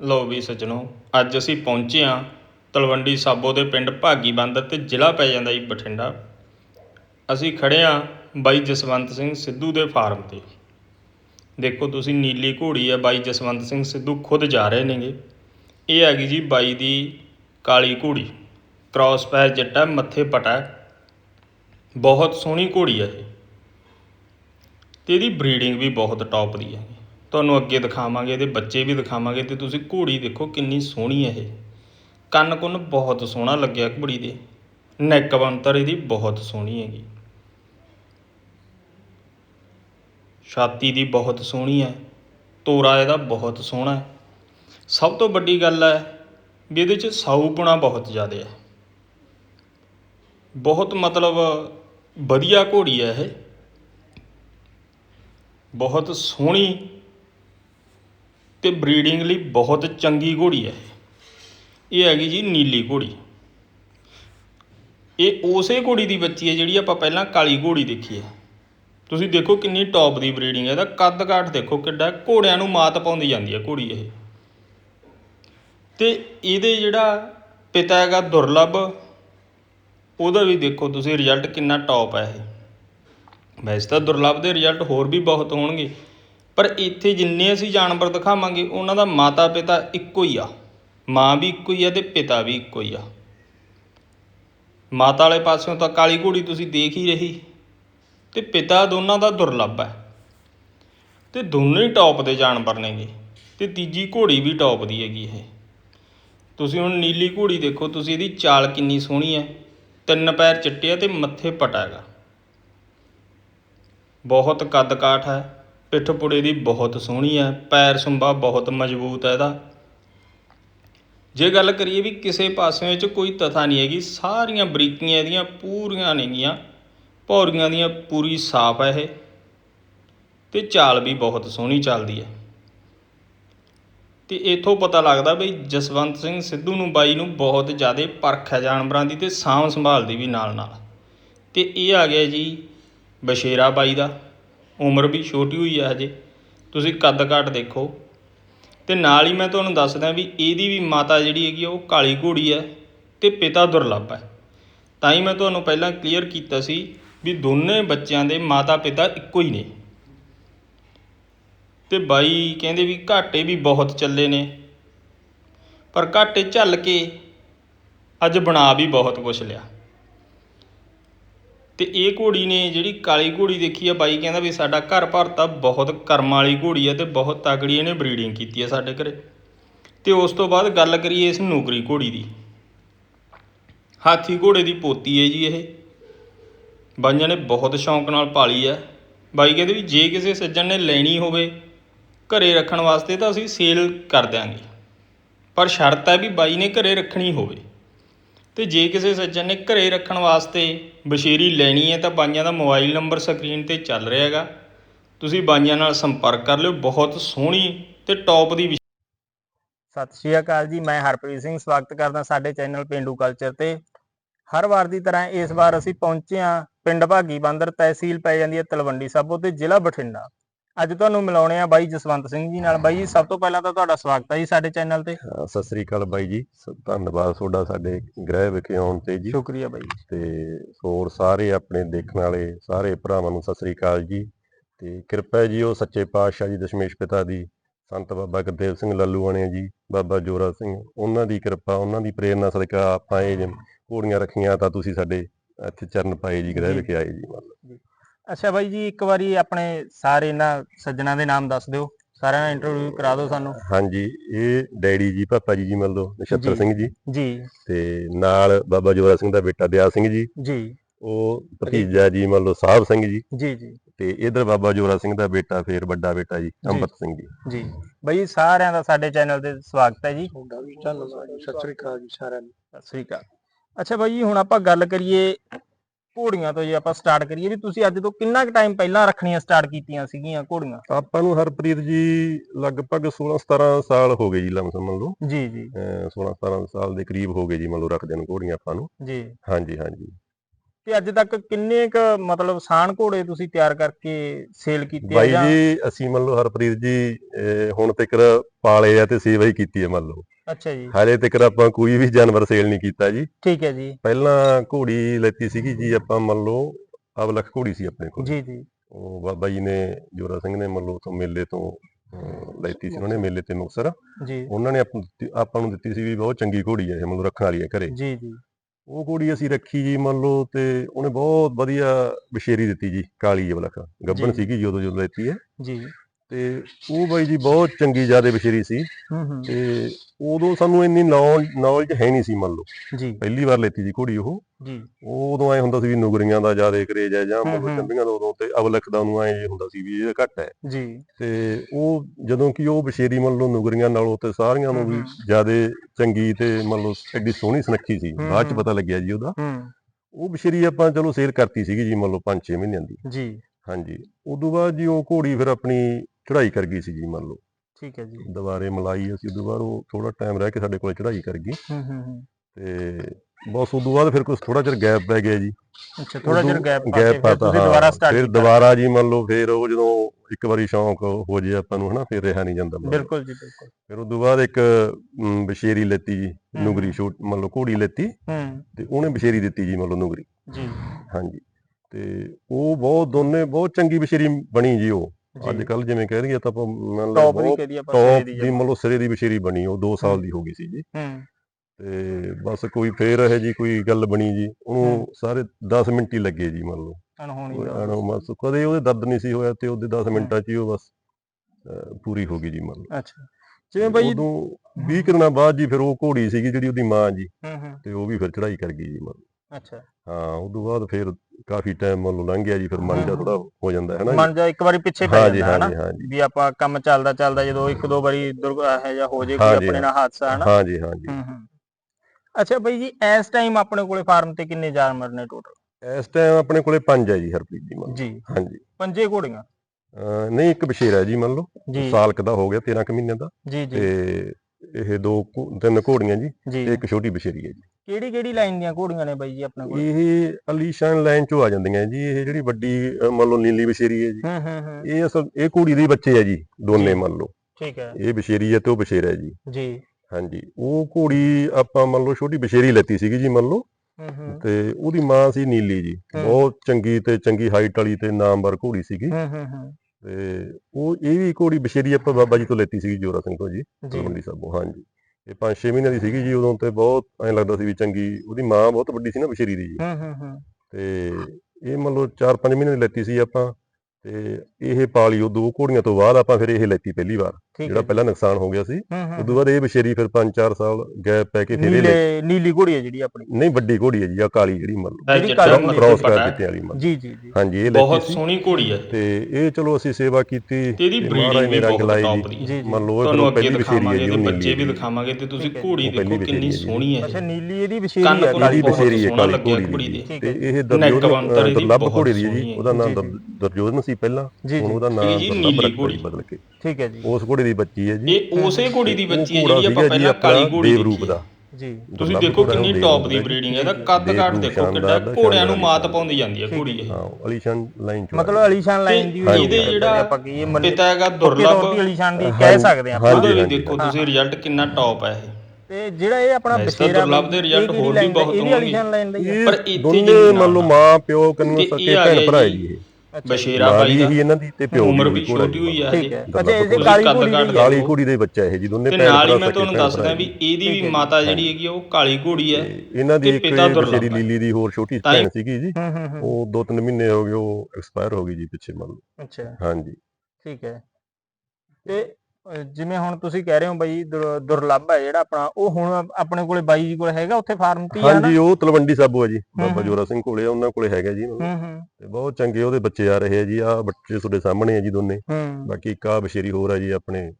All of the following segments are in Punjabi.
ਲਓ ਵੀ ਸੱਜਣੋ, ਅੱਜ ਅਸੀਂ ਪਹੁੰਚੇ ਹਾਂ ਤਲਵੰਡੀ ਸਾਬੋ ਦੇ ਪਿੰਡ ਭਾਗੀ ਬੰਦਰ ਤੇ ਜ਼ਿਲ੍ਹਾ ਪੈ ਜਾਂਦਾ ਜੀ ਬਠਿੰਡਾ। ਅਸੀਂ ਖੜੇ ਹਾਂ ਬਾਈ ਜਸਵੰਤ ਸਿੰਘ ਸਿੱਧੂ ਦੇ ਫਾਰਮ ਤੇ। ਦੇਖੋ ਤੁਸੀਂ ਨੀਲੀ ਘੋੜੀ ਹੈ ਬਾਈ ਜਸਵੰਤ ਸਿੰਘ ਸਿੱਧੂ ਖੁਦ ਜਾ ਰਹੇ ਨੇਗੇ। ਇਹ ਹੈਗੀ ਜੀ ਬਾਈ ਦੀ ਕਾਲੀ ਘੋੜੀ ਕ੍ਰਾਸ ਪੈਰ ਜੱਟਾ, ਮੱਥੇ ਪਟਾ। ਬਹੁਤ ਸੋਹਣੀ ਘੋੜੀ ਹੈ ਇਹ। ਤੇ ਇਹਦੀ ਬਰੀਡਿੰਗ ਵੀ ਬਹੁਤ ਟੌਪ ਦੀ ਹੈ ਤੁਹਾਨੂੰ ਅੱਗੇ ਦਿਖਾਵਾਂਗੇ, ਇਹਦੇ ਬੱਚੇ ਵੀ ਦਿਖਾਵਾਂਗੇ ਅਤੇ ਤੁਸੀਂ ਘੋੜੀ ਦੇਖੋ ਕਿੰਨੀ ਸੋਹਣੀ ਹੈ ਇਹ। ਕੰਨ ਕੁੰਨ ਬਹੁਤ ਸੋਹਣਾ ਲੱਗਿਆ ਘੋੜੀ ਦੇ। ਨੈਕ ਬਣਤਰ ਇਹਦੀ ਬਹੁਤ ਸੋਹਣੀ ਹੈਗੀ। ਛਾਤੀ ਦੀ ਬਹੁਤ ਸੋਹਣੀ ਹੈ ਤੋਰਾ ਇਹਦਾ ਬਹੁਤ ਸੋਹਣਾ ਹੈ। ਸਭ ਤੋਂ ਵੱਡੀ ਗੱਲ ਹੈ ਵੀ ਇਹਦੇ ਚ ਸਾਊਪੁਣਾ ਬਹੁਤ ਜ਼ਿਆਦਾ ਹੈ। ਬਹੁਤ ਮਤਲਬ ਵਧੀਆ ਘੋੜੀ ਹੈ ਇਹ। ਬਹੁਤ ਸੋਹਣੀ ਅਤੇ ਬਰੀਡਿੰਗ ਲਈ ਬਹੁਤ ਚੰਗੀ ਘੋੜੀ ਹੈ। ਇਹ ਹੈਗੀ ਜੀ ਨੀਲੀ ਘੋੜੀ। ਇਹ ਉਸੇ ਘੋੜੀ ਦੀ ਬੱਚੀ ਹੈ ਜਿਹੜੀ ਆਪਾਂ ਪਹਿਲਾਂ ਕਾਲੀ ਘੋੜੀ ਦੇਖੀ ਹੈ। ਤੁਸੀਂ ਦੇਖੋ ਕਿੰਨੀ ਟੌਪ ਦੀ ਬਰੀਡਿੰਗ ਹੈ। ਇਹਦਾ ਕੱਦ ਕਾਠ ਦੇਖੋ ਕਿੱਡਾ ਘੋੜਿਆਂ ਨੂੰ ਮਾਤ ਪਾਉਂਦੀ ਜਾਂਦੀ ਹੈ ਘੋੜੀ ਇਹ। ਤੇ ਇਹਦੇ ਜਿਹੜਾ ਪਿਤਾ ਹੈਗਾ ਦੁਰਲਭ, ਉਹਦਾ ਵੀ ਦੇਖੋ ਤੁਸੀਂ ਰਿਜ਼ਲਟ ਕਿੰਨਾ ਟੌਪ ਹੈ ਇਹ। ਵੈਸੇ ਤਾਂ ਦੁਰਲਭ ਦੇ ਰਿਜ਼ਲਟ ਹੋਰ ਵੀ ਬਹੁਤ ਹੋਣਗੇ। ਪਰ ਇੱਥੇ ਜਿੰਨੇ ਅਸੀਂ ਜਾਨਵਰ ਦਿਖਾਵਾਂਗੇ, ਉਹਨਾਂ ਦਾ ਮਾਤਾ ਪਿਤਾ ਇੱਕੋ ਹੀ ਆ। ਮਾਂ ਵੀ ਇੱਕੋ ਹੀ ਆ ਤੇ ਪਿਤਾ ਵੀ ਇੱਕੋ ਹੀ ਆ। ਮਾਤਾ ਵਾਲੇ ਪਾਸਿਓਂ ਤਾਂ ਕਾਲੀ ਘੋੜੀ ਤੁਸੀਂ ਦੇਖ ਹੀ ਰਹੀ। ਤੇ ਪਿਤਾ ਦੋਨਾਂ ਦਾ ਦੁਰਲੱਭ ਹੈ। ਤੇ ਦੋਨੋਂ ਹੀ ਟੌਪ ਦੇ ਜਾਨਵਰ ਨੇਗੇ। ਤੇ ਤੀਜੀ ਘੋੜੀ ਵੀ ਟੌਪ ਦੀ ਹੈਗੀ ਇਹ। ਤੁਸੀਂ ਹੁਣ ਨੀਲੀ ਘੋੜੀ ਦੇਖੋ, ਤੁਸੀਂ ਇਹਦੀ ਚਾਲ ਕਿੰਨੀ ਸੋਹਣੀ ਹੈ। ਤਿੰਨ ਪੈਰ ਚਿੱਟੇ ਆ ਤੇ ਮੱਥੇ ਪਟਾ ਹੈਗਾ। ਬਹੁਤ ਕੱਦ ਕਾਠ ਹੈ। ਪਿੱਠ ਪੁੜੇ ਦੀ ਬਹੁਤ ਸੋਹਣੀ ਹੈ, ਪੈਰ ਸੁੰਬਾ ਬਹੁਤ ਮਜ਼ਬੂਤ ਹੈ ਇਹਦਾ। ਜੇ ਗੱਲ ਕਰੀਏ ਵੀ ਕਿਸੇ ਪਾਸੇ ਵਿੱਚ ਕੋਈ ਤਥਾ ਨਹੀਂ ਹੈਗੀ, ਸਾਰੀਆਂ ਬਰੀਕੀਆਂ ਇਹਦੀਆਂ ਪੂਰੀਆਂ ਨੇਗੀਆਂ ਭੌਰੀਆਂ ਦੀਆਂ ਪੂਰੀ ਸਾਫ਼ ਹੈ ਇਹ, ਤੇ ਚਾਲ ਵੀ ਬਹੁਤ ਸੋਹਣੀ ਚੱਲਦੀ ਹੈ। ਤੇ ਇਥੋਂ ਪਤਾ ਲੱਗਦਾ ਵੀ ਜਸਵੰਤ ਸਿੰਘ ਸਿੱਧੂ ਨੂੰ, ਬਾਈ ਨੂੰ ਬਹੁਤ ਜ਼ਿਆਦਾ ਪਰਖ ਹੈ ਜਾਨਵਰਾਂ ਦੀ ਤੇ ਸਾਂਭ ਸੰਭਾਲ ਦੀ ਵੀ ਨਾਲ ਨਾਲ ਤੇ ਇਹ ਆ ਗਿਆ ਜੀ, ਬਸ਼ੇਰਾ ਬਾਈ ਦਾ। ਉਮਰ ਵੀ ਛੋਟੀ ਹੋਈ ਹੈ ਹਜੇ। ਤੁਸੀਂ ਕੱਦ ਕਾਠ ਦੇਖੋ। ਅਤੇ ਨਾਲ ਹੀ ਮੈਂ ਤੁਹਾਨੂੰ ਦੱਸਦਾ ਵੀ ਇਹਦੀ ਵੀ ਮਾਤਾ ਜਿਹੜੀ ਹੈਗੀ ਆ, ਉਹ ਕਾਲੀ ਘੋੜੀ ਹੈ ਅਤੇ ਪਿਤਾ ਦੁਰਲੱਭ ਹੈ ਤਾਂ ਹੀ ਮੈਂ ਤੁਹਾਨੂੰ ਪਹਿਲਾਂ ਕਲੀਅਰ ਕੀਤਾ ਸੀ ਵੀ ਦੋਨੇ ਬੱਚਿਆਂ ਦੇ ਮਾਤਾ ਪਿਤਾ ਇੱਕੋ ਹੀ ਨੇ। ਤੇ ਬਾਈ ਕਹਿੰਦੇ ਵੀ ਘਾਟੇ ਵੀ ਬਹੁਤ ਚੱਲੇ ਨੇ। ਪਰ ਘਾਟੇ ਝੱਲ ਕੇ ਅੱਜ ਬਣਾ ਵੀ ਬਹੁਤ ਕੁਛ ਲਿਆ। ਤੇ ਇਹ ਘੋੜੀ ਨੇ ਜਿਹੜੀ ਕਾਲੀ ਘੋੜੀ ਦੇਖੀ ਆ ਬਾਈ ਕਹਿੰਦਾ ਵੀ ਸਾਡਾ ਘਰ ਭਰਤਾ ਬਹੁਤ ਕਰਮ ਵਾਲੀ ਘੋੜੀ ਆ ਤੇ ਬਹੁਤ ਤਕੜੀ ਇਹਨੇ ਬਰੀਡਿੰਗ ਕੀਤੀ ਆ ਸਾਡੇ ਘਰੇ। ਤੇ ਉਸ ਤੋਂ ਬਾਅਦ ਗੱਲ ਕਰੀਏ ਇਸ ਨੌਕਰੀ ਘੋੜੀ ਦੀ। ਹਾਥੀ ਘੋੜੇ ਦੀ ਪੋਤੀ ਹੈ ਜੀ ਇਹ। ਬਾਈਆਂ ਨੇ ਬਹੁਤ ਸ਼ੌਂਕ ਨਾਲ ਪਾਲੀ ਹੈ ਬਾਈ ਕਹਿੰਦੇ ਵੀ ਜੇ ਕਿਸੇ ਸੱਜਣ ਨੇ ਲੈਣੀ ਹੋਵੇ ਘਰੇ ਰੱਖਣ ਵਾਸਤੇ ਤਾਂ ਅਸੀਂ ਸੇਲ ਕਰ ਦਿਆਂਗੇ। ਪਰ ਸ਼ਰਤ ਹੈ ਵੀ ਬਾਈ ਨੇ ਘਰੇ ਰੱਖਣੀ ਹੋਵੇ। ਅਤੇ ਜੇ ਕਿਸੇ ਸੱਜਣ ਨੇ ਘਰੇ ਰੱਖਣ ਵਾਸਤੇ ਬਸ਼ੀਰੀ ਲੈਣੀ ਹੈ ਤਾਂ ਬਾਈਆਂ ਦਾ ਮੋਬਾਈਲ ਨੰਬਰ ਸਕਰੀਨ ਤੇ ਚੱਲ ਰਿਹਾ ਹੈਗਾ। ਤੁਸੀਂ ਬਾਈਆਂ ਨਾਲ ਸੰਪਰਕ ਕਰ ਲਿਓ, ਬਹੁਤ ਸੋਹਣੀ ਅਤੇ ਟੌਪ ਦੀ ਸਤਿ ਸ਼੍ਰੀ ਅਕਾਲ ਜੀ, ਮੈਂ ਹਰਪ੍ਰੀਤ ਸਿੰਘ, ਸਵਾਗਤ ਕਰਦਾ ਸਾਡੇ ਚੈਨਲ ਪਿੰਡੂ ਕਲਚਰ ਤੇ। ਹਰ ਵਾਰ ਦੀ ਤਰ੍ਹਾਂ ਇਸ ਵਾਰ ਅਸੀਂ ਪਹੁੰਚੇ ਹਾਂ ਪਿੰਡ ਭਾਗੀ ਬਾਂਦਰ ਤਹਿਸੀਲ, ਪੈ ਜਾਂਦੀ ਹੈ ਤਲਵੰਡੀ ਸਾਬੋ ਤੇ ਜ਼ਿਲ੍ਹਾ ਬਠਿੰਡਾ। ਅੱਜ ਤੁਹਾਨੂੰ ਮਿਲਾਉਣੇ ਆ ਬਾਈ ਜਸਵੰਤ ਸਿੰਘ ਜੀ ਨਾਲ। ਬਾਈ ਜੀ ਸਭ ਤੋਂ ਪਹਿਲਾਂ ਤਾਂ ਤੁਹਾਡਾ ਸਵਾਗਤ ਹੈ ਜੀ ਸਾਡੇ ਚੈਨਲ ਤੇ। ਸਤਿ ਸ੍ਰੀ ਅਕਾਲ ਬਾਈ ਜੀ। ਸ- ਧੰਨਵਾਦ ਤੁਹਾਡਾ ਸਾਡੇ ਗ੍ਰਹਿ ਵਿਖੇ ਆਉਣ ਤੇ ਜੀ। ਸ਼ੁਕਰੀਆ ਬਾਈ ਤੇ ਹੋਰ ਸਾਰੇ ਆਪਣੇ ਦੇਖਣ ਵਾਲੇ ਸਾਰੇ ਭਰਾਵਾਂ ਨੂੰ ਸਤਿ ਸ੍ਰੀ ਅਕਾਲ ਜੀ। ਤੇ ਕਿਰਪਾ ਜੀ ਉਹ ਸੱਚੇ ਪਾਤਸ਼ਾਹ ਜੀ ਦਸ਼ਮੇਸ਼ ਪਿਤਾ ਦੀ ਸੰਤ ਬਾਬਾ ਗੁਰਦੇਵ ਸਿੰਘ ਲੱਲੂਆਣੇ ਜੀ ਬਾਬਾ ਜੋਰਾ ਸਿੰਘ ਉਹਨਾਂ ਦੀ ਕਿਰਪਾ ਉਹਨਾਂ ਦੀ ਪ੍ਰੇਰਨਾ ਸਦਕਾ ਆਪਾਂ ਇਹ ਜਿ- ਘੋੜੀਆਂ ਰੱਖੀਆਂ ਤਾਂ ਤੁਸੀਂ ਸਾਡੇ ਇੱਥੇ ਚਰਨ ਪਾਏ ਜੀ ਗ੍ਰਹਿ ਜੀ। ਵਿਖੇ ਆਏ ਜੀ। ਮਤਲਬ ਅੱਛਾ ਬਾਈ ਜੀ ਇੱਕ ਵਾਰੀ ਆਪਣੇ ਸਾਰੇ ਇਹਨਾਂ ਸੱਜਣਾ ਦੇ ਨਾਮ ਦੱਸ ਦਿਓ। ਸਾਰਿਆਂ ਦਾ ਇੰਟਰਵਿਊ ਕਰਾ ਦਿਓ ਸਾਨੂੰ। ਹਾਂਜੀ ਇਹ ਡੈਡੀ ਜੀ ਪਾਪਾ ਜੀ ਜੀ ਮੰਨ ਲਓ ਨਛੱਤਰ। ਸਿੰਘ ਜੀ। ਜੀ। ਤੇ ਨਾਲ ਬਾਬਾ ਜੋਰਾ ਸਿੰਘ ਦਾ ਬੇਟਾ ਦਿਆ ਸਿੰਘ ਜੀ। ਜੀ। ਉਹ ਭਤੀਜਾ ਜੀ ਮੰਨ ਲਓ ਸਾਹਿਬ ਸਿੰਘ ਜੀ। ਜੀ ਜੀ। ਤੇ ਇਧਰ ਬਾਬਾ ਜੋਰਾ ਸਿੰਘ ਦਾ ਬੇਟਾ ਫੇਰ ਵੱਡਾ ਬੇਟਾ ਜੀ। ਅੰਮ੍ਰਿਤ ਸਿੰਘ ਜੀ। ਜੀ। ਬਾਈ ਸਾਰਿਆਂ ਦਾ ਸਾਡੇ ਚੈਨਲ ਤੇ ਸਵਾਗਤ ਹੈ ਜੀ। ਤੁਹਾਡਾ ਵੀ ਧੰਨਵਾਦ। ਸਤਿ ਸ੍ਰੀ ਅਕਾਲ ਜੀ ਸਾਰਿਆਂ ਨੂੰ। ਸਤਿ ਸ੍ਰੀ ਅਕਾਲ। ਅੱਛਾ ਬਾਈ ਜੀ ਹੁਣ ਆਪਾਂ ਗੱਲ ਕਰੀਏ ਘੋੜੀਆਂ ਤੋਂ ਜੇ ਆਪਾਂ ਸਟਾਰਟ ਕਰੀਏ ਵੀ ਤੁਸੀਂ ਅੱਜ ਤੋਂ ਕਿੰਨਾ ਕੁ ਟਾਈਮ ਪਹਿਲਾਂ ਰੱਖਣੀਆਂ ਸਟਾਰਟ ਕੀਤੀਆਂ ਸੀਗੀਆਂ ਘੋੜੀਆਂ? ਆਪਾਂ ਨੂੰ ਹਰਪ੍ਰੀਤ ਜੀ ਲਗਭਗ 16 17 ਸਾਲ ਹੋ ਗਏ ਜੀ ਲਮਸਮ ਮੰਨ ਲਓ ਜੀ ਜੀ। ਅਹ 16 17 ਸਾਲ ਦੇ ਕਰੀਬ ਹੋ ਗਏ ਜੀ ਮੰਨ ਲਓ ਰੱਖਦੇ ਨੂੰ ਘੋੜੀਆਂ ਆਪਾਂ ਨੂੰ। ਜੀ। ਹਾਂਜੀ ਹਾਂਜੀ। ਤੇ ਅੱਜ ਤੱਕ ਕਿੰਨੇ ਕ ਮਤਲਬ ਸਾਨ ਘੋੜੇ ਤੁਸੀਂ ਤਿਆਰ ਕਰਕੇ ਸੇਲ ਕੀਤੇ ਆ ਬਾਈ ਜਾਂ ਅਸੀਂ ਮੰਨ ਲਓ ਹਰਪ੍ਰੀਤ ਜੀ ਹੁਣ ਤੱਕ ਪਾਲੇ ਆ ਤੇ ਸੇਵਾ ਹੀ ਕੀਤੀ ਹੈ ਮੰਨ ਲਓ। ਅੱਛਾ ਜੀ। ਹਾਲੇ ਤੱਕ ਆਪਾਂ ਕੋਈ ਵੀ ਜਾਨਵਰ ਸੇਲ ਨਹੀਂ ਕੀਤਾ ਜੀ। ਠੀਕ ਹੈ ਜੀ। ਪਹਿਲਾਂ ਘੋੜੀ ਲੈਤੀ ਸੀਗੀ ਜੀ ਆਪਾਂ ਮੰਨ ਲਓ ਅਬਲਖ ਘੋੜੀ ਸੀ ਆਪਣੇ ਕੋਲ। ਜੀ ਜੀ। ਉਹ ਬਾਬਾ ਜੀ ਨੇ ਜੋਰਾ ਸਿੰਘ ਨੇ ਮੰਨ ਲਓ ਤੋਂ ਮੇਲੇ ਤੋਂ ਲੈਤੀ ਸੀ ਉਹਨਾਂ ਨੇ ਮੇਲੇ ਤੇ ਮੁਕਸਰ ਜੀ। ਉਹਨਾਂ ਨੇ ਆਪ ਨੂੰ ਦਿੱਤੀ- ਸੀ ਵੀ ਬਹੁਤ ਚੰਗੀ ਘੋੜੀ ਹੈ ਇਹ ਮਤਲਬ ਰੱਖਣ ਵਾਲੀ ਹੈ ਘਰੇ। ਜੀ ਜੀ। ਉਹ ਘੋੜੀ ਅਸੀਂ ਰੱਖੀ ਜੀ ਮੰਨ ਲਓ ਤੇ ਉਹਨੇ ਬਹੁਤ ਵਧੀਆ ਬਸ਼ੇਰੀ ਦਿੱਤੀ ਜੀ ਕਾਲੀ ਅਬਲਖ ਗੱਬਨ ਜੀ। ਸੀਗੀ ਜਦੋਂ ਜਦੋਂ ਲੈਤੀ ਹੈ। ਜੀ। ਤੇ ਉਹ ਬਾਈ ਜੀ ਬਹੁਤ ਚੰਗੀ ਜਿਆਦੇ ਬਸ਼ੇਰੀ ਸੀ। ਤੇ ਉਦੋਂ ਸਾਨੂੰ ਇੰਨੀ ਨੌਲੇਜ ਹੈ ਨਹੀਂ ਸੀ ਮੰਨ ਲਓ। ਜੀ। ਪਹਿਲੀ ਵਾਰ ਲੈਤੀ ਸੀ ਘੋੜੀ ਉਹ। ਜੀ। ਉਦੋਂ ਐ ਹੁੰਦਾ ਸੀ ਵੀ ਨੁਗਰੀਆਂ ਦਾ ਜ਼ਿਆਦਾ ਕਰੇਜ ਹੈ ਜਾਂ ਹਮ। ਚੰਬੀਆਂ ਦਾ ਉਦੋਂ ਤੇ ਅਬਲਖ ਦਾ ਉਹਨੂੰ ਐ ਹੁੰਦਾ ਸੀ ਵੀ ਇਹ ਘੱਟ ਹੈ। ਜੀ। ਤੇ ਉਹ ਜਦੋਂ ਕਿ ਉਹ ਬਸ਼ੇਰੀ ਮੰਨ ਲਓ ਨੁਗਰੀਆਂ ਨਾਲੋਂ ਤੇ ਸਾਰੀਆਂ ਨੂੰ ਵੀ। ਜ਼ਿਆਦਾ ਚੰਗੀ ਤੇ ਮੰਨ ਲਓ ਐਡੀ ਸੋਹਣੀ ਸੁਨੱਖੀ ਸੀ। ਬਾਅਦ ਚ। ਪਤਾ ਲੱਗਿਆ ਜੀ ਉਹਦਾ। ਹੂੰ। ਉਹ ਬਸ਼ੇਰੀ ਆਪਾਂ ਚਲੋ ਸੇਲ ਕਰਤੀ ਸੀਗੀ ਜੀ ਮੰਨ ਲਓ 5-6 ਮਹੀਨਿਆਂ ਦੀ। ਜੀ। ਹਾਂਜੀ। ਉਦੋਂ ਬਾਅਦ ਜੀ ਉਹ ਘੋੜੀ ਫਿਰ ਆਪਣੀ ਚੜ੍ਹਾਈ ਕਰ ਗਈ ਸੀ ਜੀ ਮੰਨ ਲਓ। ਠੀਕ ਹੈ ਜੀ। ਦੁਬਾਰੇ ਮਲਾਈ ਅਸੀਂ ਉਦੋਂ ਬਾਅਦ ਉਹ ਥੋੜਾ ਟਾਈਮ ਰਹਿ ਕੇ ਸਾਡੇ ਕੋਲ ਚੜ੍ਹਾਈ ਕਰ ਗਈ। ਹੂੰ ਹੂੰ ਹੂੰ। ਤੇ ਬਸ ਉਦੋਂ ਬਾਅਦ ਫਿਰ ਕੁਝ ਥੋੜਾ ਚਿਰ ਗੈਪ ਪੈ ਗਿਆ ਜੀ। ਅੱਛਾ ਥੋੜਾ ਉਦੋਂ ਗੈਪ ਪਾ ਕੇ ਫਿਰ ਤੁਸੀਂ ਦੁਬਾਰਾ ਸਟਾਰਟ ਫਿਰ ਦੁਬਾਰਾ ਜੀ ਮੰਨ ਲਓ ਫਿਰ ਉਹ ਜਦੋਂ ਇੱਕ ਵਾਰੀ ਸ਼ੌਂਕ ਹੋ ਜੇ ਆਪਾਂ ਨੂੰ ਹਨਾ ਫਿਰ ਰਿਹਾ ਨਹੀਂ ਜਾਂਦਾ। ਬਿਲਕੁਲ ਜੀ ਬਿਲਕੁਲ। ਫਿਰ ਉਦੋਂ ਬਾਅਦ ਇੱਕ ਬਸ਼ੇਰੀ ਲੈਤੀ ਜੀ। ਨੁਗਰੀ ਛੋਟ ਮੰਨ ਲਓ ਘੋੜੀ ਲੈਤੀ। ਹੂੰ। ਤੇ ਉਹਨੇ ਬਸ਼ੇਰੀ ਦਿੱਤੀ ਜੀ ਮੰਨ ਲਓ ਨੁਗਰੀ। ਜੀ। ਹਾਂਜੀ। ਤੇ ਉਹ ਬਹੁਤ ਦੋਨੇ ਬਹੁਤ ਚੰਗੀ ਬਸ਼ੇਰੀ ਬਣੀ ਜੀ ਉਹ। ਅੱਜ ਕੱਲ ਜਿਵੇਂ ਕਹਿ ਦਈਏ ਤਾਂ ਆਪਾਂ ਮੰਨ ਲਓ ਟੌਪ ਦੀ ਬਹੁਤ ਆਪਾਂ ਟੌਪ ਸਿਰੇ ਦੀ ਲਓ ਸਿਰੇ ਦੀ ਬਸ਼ੇਰੀ ਬਣੀ ਉਹ 2 ਸਾਲ। ਦੀ ਹੋ ਗਈ ਸੀ ਜੀ। ਹੂੰ। ਤੇ ਬਸ ਕੋਈ ਫੇਰ ਇਹ ਜੀ ਕੋਈ ਗੱਲ ਬਣੀ ਜੀ ਹਮ। ਉਹਨੂੰ ਸਾਰੇ 10 ਮਿੰਟ ਹੀ ਲੱਗੇ ਜੀ ਮੰਨ ਲਓ। ਅਣਹੋਣੀ ਦਾ ਐਨੋ ਬਸ ਕਦੇ ਉਹਦੇ ਦਰਦ ਨਹੀਂ ਸੀ ਹੋਇਆ ਤੇ ਉਹਦੇ 10 ਮਿੰਟਾਂ 'ਚ ਹੀ ਉਹ ਬਸ ਅਹ, ਪੂਰੀ ਹੋ ਗਈ ਜੀ ਮੰਨ ਲਓ। ਅੱਛਾ। ਜਿਵੇਂ ਬਾਈ ਉਦੋਂ 20 ਕੁ ਦਿਨਾਂ ਬਾਅਦ ਜੀ ਫਿਰ ਉਹ ਘੋੜੀ ਸੀਗੀ ਜਿਹੜੀ ਉਹਦੀ ਮਾਂ ਜੀ ਹੂੰ ਹੂੰ। ਤੇ ਉਹ ਵੀ ਫਿਰ ਚੜਾਈ ਕਰ ਗਈ ਜੀ ਮੰਨ ਲਓ। ਅੱਛਾ। ਹਾਂ ਉਦੋਂ ਬਾਅਦ ਫਿਰ ਕਾਫੀ ਟਾਈਮ ਮੰਨ ਲਓ ਲੰਘ ਗਿਆ ਜੀ ਫਿਰ ਮਨ ਜਾ। ਥੋੜਾ ਹੋ ਜਾਂਦਾ ਹੈ ਨਾ ਜੀ? ਮਨ ਜਾ ਇੱਕ ਵਾਰੀ ਪਿੱਛੇ ਪੈ ਹਾਂ ਜੀ ਜਾਂਦਾ ਹੈ ਹਾਂ ਨਾ? ਜੀ ਹਾਂ ਜੀ। ਵੀ ਆਪਾਂ ਕੰਮ ਚੱਲਦਾ ਚੱਲਦਾ ਜਦੋਂ ਇੱਕ ਦੋ ਵਾਰੀ ਇਹ ਜਾਂ ਹੋ ਜੇ ਹਾਂ ਕੋਈ ਜੀ, ਆਪਣੇ ਨਾਲ ਹਾਦਸਾ ਹੈ ਨਾ? ਹਾਂ ਜੀ ਹਾਂ ਜੀ। ਹੂੰ ਹੂੰ। ਅੱਛਾ ਬਾਈ ਜੀ ਇਸ ਟਾਈਮ ਆਪਣੇ ਕੋਲੇ ਫਾਰਮ ਤੇ ਕਿੰਨੇ ਜਾਨਵਰ ਨੇ ਟੋਟਲ ਇਸ ਟਾਈਮ ਆਪਣੇ ਕੋਲੇ ਪੰਜ ਹੈ ਜੀ ਹਰਪ੍ਰੀਤ ਜੀ ਮੰਨ। ਜੀ। ਹਾਂਜੀ ਪੰਜੇ ਘੋੜੀਆਂ? ਨਹੀਂ ਇੱਕ ਬਸ਼ੇਰਾ ਜੀ ਮੰਨ ਲਓ। ਜੀ। ਸਾਲ ਕੁ ਦਾ ਹੋ ਗਿਆ 13 ਕੁ ਮਹੀਨੇ ਦਾ। ਜੀ ਜੀ। ਤੇ ਇਹ ਦੋ ਘੋ- ਤਿੰਨ ਘੋੜੀਆਂ ਜੀ ਇੱਕ ਛੋਟੀ ਬਸ਼ੇਰੀ ਹੈ ਜੀ। ਕਿਹੜੀ ਕਿਹੜੀ ਲਾਈਨ ਦੀਆਂ ਘੋੜੀਆਂ ਨੇ ਬਾਈ ਜੀ ਆਪਣੇ ਕੋਲ? ਇਹ ਅਲੀਸ਼ਾਨ ਲਾਈਨ ਚੋਂ ਆ ਜਾਂਦੀਆਂ ਜੀ ਇਹ ਜਿਹੜੀ ਵੱਡੀ ਮੰਨ ਲਓ ਨੀਲੀ ਬਸ਼ੇਰੀ ਹੈ ਜੀ। ਹੂੰ ਹੂੰ ਹੂੰ। ਇਹ ਅਸਲ ਇਹ ਘੋੜੀ ਦੇ ਬੱਚੇ ਹੈ ਜੀ ਦੋਨੇ। ਮੰਨ ਲਓ। ਠੀਕ ਹੈ। ਇਹ ਬਸ਼ੇਰੀ ਹੈ ਤੇ ਉਹ ਬਸ਼ੇਰਾ ਹੈ ਜੀ। ਜੀ। ਹਾਂਜੀ ਉਹ ਘੋੜੀ ਆਪਾਂ ਮੰਨ ਲਓ ਛੋਟੀ ਬਸ਼ੇਰੀ ਲੈਤੀ ਸੀਗੀ ਜੀ ਮੰਨ ਲਓ। ਹੂੰ ਹੂੰ। ਤੇ ਉਹਦੀ ਮਾਂ ਸੀ ਨੀਲੀ ਜੀ। ਹਮ। ਬਹੁਤ ਚੰਗੀ ਤੇ ਚੰਗੀ ਹਾਈਟ ਵਾਲੀ ਤੇ ਨਾਮਵਰ ਘੋੜੀ ਸੀਗੀ। ਹੂੰ ਹੂੰ ਹੂੰ। ਤੇ ਉਹ ਇਹ ਵੀ ਘੋੜੀ ਬਸ਼ੇਰੀ ਆਪਾਂ ਬਾਬਾ ਜੀ ਤੋਂ ਲੈਤੀ ਸੀਗੀ ਜੋਰਾ ਸਿੰਘ ਤੋਂ ਜੀ ਤਲਵੰਡੀ ਸਾਬੋਂ ਹਾਂਜੀ। ਇਹ 5-6 ਮਹੀਨਿਆਂ ਦੀ ਸੀਗੀ ਜੀ ਉਦੋਂ ਤੇ ਬਹੁਤ ਐਂ ਲੱਗਦਾ ਸੀ ਵੀ ਚੰਗੀ ਉਹਦੀ ਮਾਂ ਬਹੁਤ ਵੱਡੀ ਸੀ ਨਾ ਬਸ਼ੇਰੀ ਦੀ ਜੀ। ਹੂੰ ਹੂੰ ਹੂੰ। ਤੇ ਇਹ ਮੰਨ ਲਓ 4-5 ਮਹੀਨੇ ਦੀ ਲੈਤੀ ਸੀ ਆਪਾਂ ਤੇ ਇਹ ਪਾਲੀ ਉਹ ਦੋ ਘੋੜੀਆਂ ਤੋਂ ਬਾਅਦ ਆਪਾਂ ਫਿਰ ਇਹ ਲੈਤੀ ਪਹਿਲੀ ਵਾਰ। ਜਿਹੜਾ ਪਹਿਲਾਂ ਨੁਕਸਾਨ ਹੋ ਗਿਆ ਸੀ ਹੂੰ ਉਦੋਂ ਬਾਅਦ ਇਹ ਬਸ਼ੇਰੀ ਫਿਰ 5-4 ਸਾਲ ਗੈਪ ਪੈ ਕੇ ਫਿਰ ਇਹ ਲੈ ਨੀਲੇ ਨੀਲੀ ਘੋੜੀ ਹੈ ਜਿਹੜੀ ਆਪਣੀ। ਨਹੀਂ ਵੱਡੀ ਘੋੜੀ ਹੈ ਜੀ ਆ ਕਾਲੀ ਜਿਹੜੀ ਮੰਨ ਲਓ ਕ੍ਰਾਸ ਕਰ। ਦਿੱਤੀ ਵਾਲੀ ਮੰਨ ਲਓ। ਜੀ ਜੀ ਜੀ। ਹਾਂਜੀ ਇਹ ਬਹੁਤ ਸੋਹਣੀ ਘੋੜੀ ਹੈ। ਤੇ ਇਹ ਚਲੋ ਅਸੀਂ ਸੇਵਾ ਕੀਤੀ ਤੇ ਇਹਦੀ ਤੇ ਬਰੀਡਿੰਗ ਵੀ ਰੰਗ ਬਹੁਤ ਲਾਏ ਟੌਪ ਜੀ। ਦੀ ਜੀ ਮੰਨ ਲਓ ਇਹ ਤੁਹਾਨੂੰ ਫਿਰ ਅੱਗੇ ਪਹਿਲੀ ਬਸ਼ੇਰੀ ਹੈ ਜੀ ਤੇ ਬੱਚੇ ਵੀ ਦਿਖਾਵਾਂਗੇ ਤੇ ਤੁਸੀਂ। ਘੋੜੀ ਦੇਖੋ ਕਿੰਨੀ ਬਸ਼ੇਰੀ। ਸੋਹਣੀ ਹੈ। ਅੱਛਾ, ਨੀਲੀ ਇਹਦੀ ਕੰਨ ਹੈ ਕਾਲੀ ਬਸ਼ੇਰੀ ਹੈ ਕਾਲੀ ਘੋੜੀ ਦੀ ਤੇ ਠੀਕ ਹੈ। ਇਹ ਦਰਜੋਧਨ ਦੁਰਲੱਭ ਬਹੁਤ ਘੋੜੀ ਦੀ ਜੀ। ਉਹਦਾ ਨਾਮ ਜੀ, ਦਰ- ਦਰਜੋਧਨ ਸੀ ਪਹਿਲਾਂ ਜੀ ਹੁਣ ਜੀ। ਉਹਦਾ ਨਾਮ ਦੁਰਲੱਭ ਬਦਲ ਕੇ। ਠੀਕ ਹੈ ਜੀ। ਉਸ ਘੋੜੀ ਦੀ ਬੱਚੀ ਹੈ ਜੀ। ਇਹ ਉਸੇ ਘੋੜੀ ਦੀ ਬੱਚੀ ਹੈ ਜਿਹੜੀ ਆਪਾਂ ਪਹਿਲਾਂ ਕਾਲੀ ਘੋੜੀ ਦੇਵ ਰੂਪ ਦਾ। ਜੀ। ਤੁਸੀਂ ਦੇਖੋ ਕਿੰਨੀ ਟੌਪ ਦੀ ਬਰੀਡਿੰਗ ਹੈ। ਇਹਦਾ ਕੱਦ ਰੂਪ ਦੇਖੋ ਕਿੱਡਾ ਘੋੜਿਆਂ ਨੂੰ ਮਾਤ। ਪਾਉਂਦੀ ਜਾਂਦੀ ਹੈ ਘੋੜੀ ਇਹ। ਹਾਂ ਅਲੀਸ਼ਾਨ ਲਾਈਨ ਚ ਮਤਲਬ ਅਲੀਸ਼ਾਨ ਲਾਈਨ ਦੀ ਇਹਦੇ ਜਿਹੜਾ ਆਪਾਂ ਕੀ ਮੰਨੇ ਪਿਤਾ ਹੈਗਾ तो ਦੁਰਲੱਭ ਦੁਰਲੱਭ। ਅਲੀਸ਼ਾਨ ਦੀ ਕਹਿ ਸਕਦੇ ਆਪਾਂ। ਉਹਦੇ ਵੀ ਦੇਖੋ। ਤੁਸੀਂ ਰਿਜ਼ਲਟ ਕਿੰਨਾ ਟੌਪ ਹੈ ਇਹ। ਤੇ ਜਿਹੜਾ ਇਹ ਆਪਣਾ ਬਸ਼ੇਰਾ ਦੁਰਲੱਭ ਦੇ result ਹੋਰ ਵੀ ਬਹੁਤ ਇਹ ਹੋਣਗੇ। ਇਹ ਪਰ ਇੱਥੇ ਮੰਨ ਲਓ ਮਾਂ ਪਿਓ ਕੰਨੂ ਤੇ ਸਕੇ ਇਹ ਆ ਭੈਣ ਭਰਾ ਹੈ ਜੀ। ਬਸ਼ੇਰਾ ਬਾਈ ਦਾ ਇਹੀ ਇਹਨਾਂ ਦੀ ਤੇ ਪਿਓ ਉਮਰ ਵੀ ਘੋੜਾ ਛੋਟੀ ਹੋਈ ਆ। ਠੀਕ ਹੈ ਅੱਛਾ ਇਹਦੇ। ਕਾਲੀ ਘੋੜੀ ਦੀ ਕਾਲੀ ਹੈ ਘੋੜੀ ਦੇ ਬੱਚਾ ਇਹ ਜੀ ਦੋਨੇ ਤੇ ਭੈਣ ਨਾਲ ਹੀ ਭਰਾ ਮੈਂ ਸਕੇ ਤੁਹਾਨੂੰ ਭੈਣ ਦੱਸਦਾ ਭਰਾ ਵੀ ਜੀ। ਇਹਦੀ ਵੀ ਹੈ ਮਾਤਾ ਜਿਹੜੀ। ਹੈਗੀ ਆ, ਉਹ ਕਾਲੀ ਘੋੜੀ ਹੈ ਤੇ ਇਹਨਾਂ ਦੀ ਤੇ ਇੱਕ ਪਿਤਾ ਦੁਰਲੱਭ ਹੈ। ਲੀਲੀ ਦੀ ਹੋਰ ਛੋਟੀ ਤਾਂ ਹੀ- ਭੈਣ ਸੀਗੀ ਜੀ ਹੂੰ ਹੂੰ ਹੂੰ ਉਹ ਦੋ ਤਿੰਨ ਮਹੀਨੇ ਹੋ ਗਏ ਉਹ ਐਕਸਪਾਇਰ ਹੋ ਗਈ ਜੀ ਪਿੱਛੇ ਮੰਨ ਲਓ ਅੱਛਾ ਹਾਂਜੀ ਠੀਕ ਹੈ ਤੇ ਜਿਵੇਂ ਹੁਣ ਤੁਸੀਂ ਕਹਿ ਰਹੇ ਹੋ ਬਾਈ ਦੁਰ- ਦੁਰਲੱਭ ਹੈ ਜਿਹੜਾ ਆਪਣਾ ਉਹ ਹੁਣ ਆਪਣੇ ਕੋਲੇ ਬਾਈ ਜੀ ਕੋਲ ਹੈਗਾ ਉੱਥੇ ਫਾਰਮ ਤੇ ਹੀ ਆ ਨਾ? ਹਾਂਜੀ ਉਹ ਤਲਵੰਡੀ ਸਾਬੋ ਹੈ ਜੀ ਬਾਬਾ। ਜੋਰਾ ਸਿੰਘ ਕੋਲੇ ਆ, ਉਹਨਾਂ ਕੋਲੇ ਹੈਗਾ ਜੀ ਹੂੰ ਹੂੰ। ਤੇ ਬਹੁਤ ਚੰਗੇ ਉਹਦੇ ਬੱਚੇ ਆ ਰਹੇ ਆ ਜੀ ਆ ਬੱਚੇ ਤੁਹਾਡੇ ਸਾਹਮਣੇ ਆ ਜੀ ਦੋਨੇ। ਹੂੰ। ਬਾਕੀ ਇੱਕ ਆ ਬਸ਼ੇਰੀ ਹੋਰ ਹੈ ਜੀ ਆਪਣੇ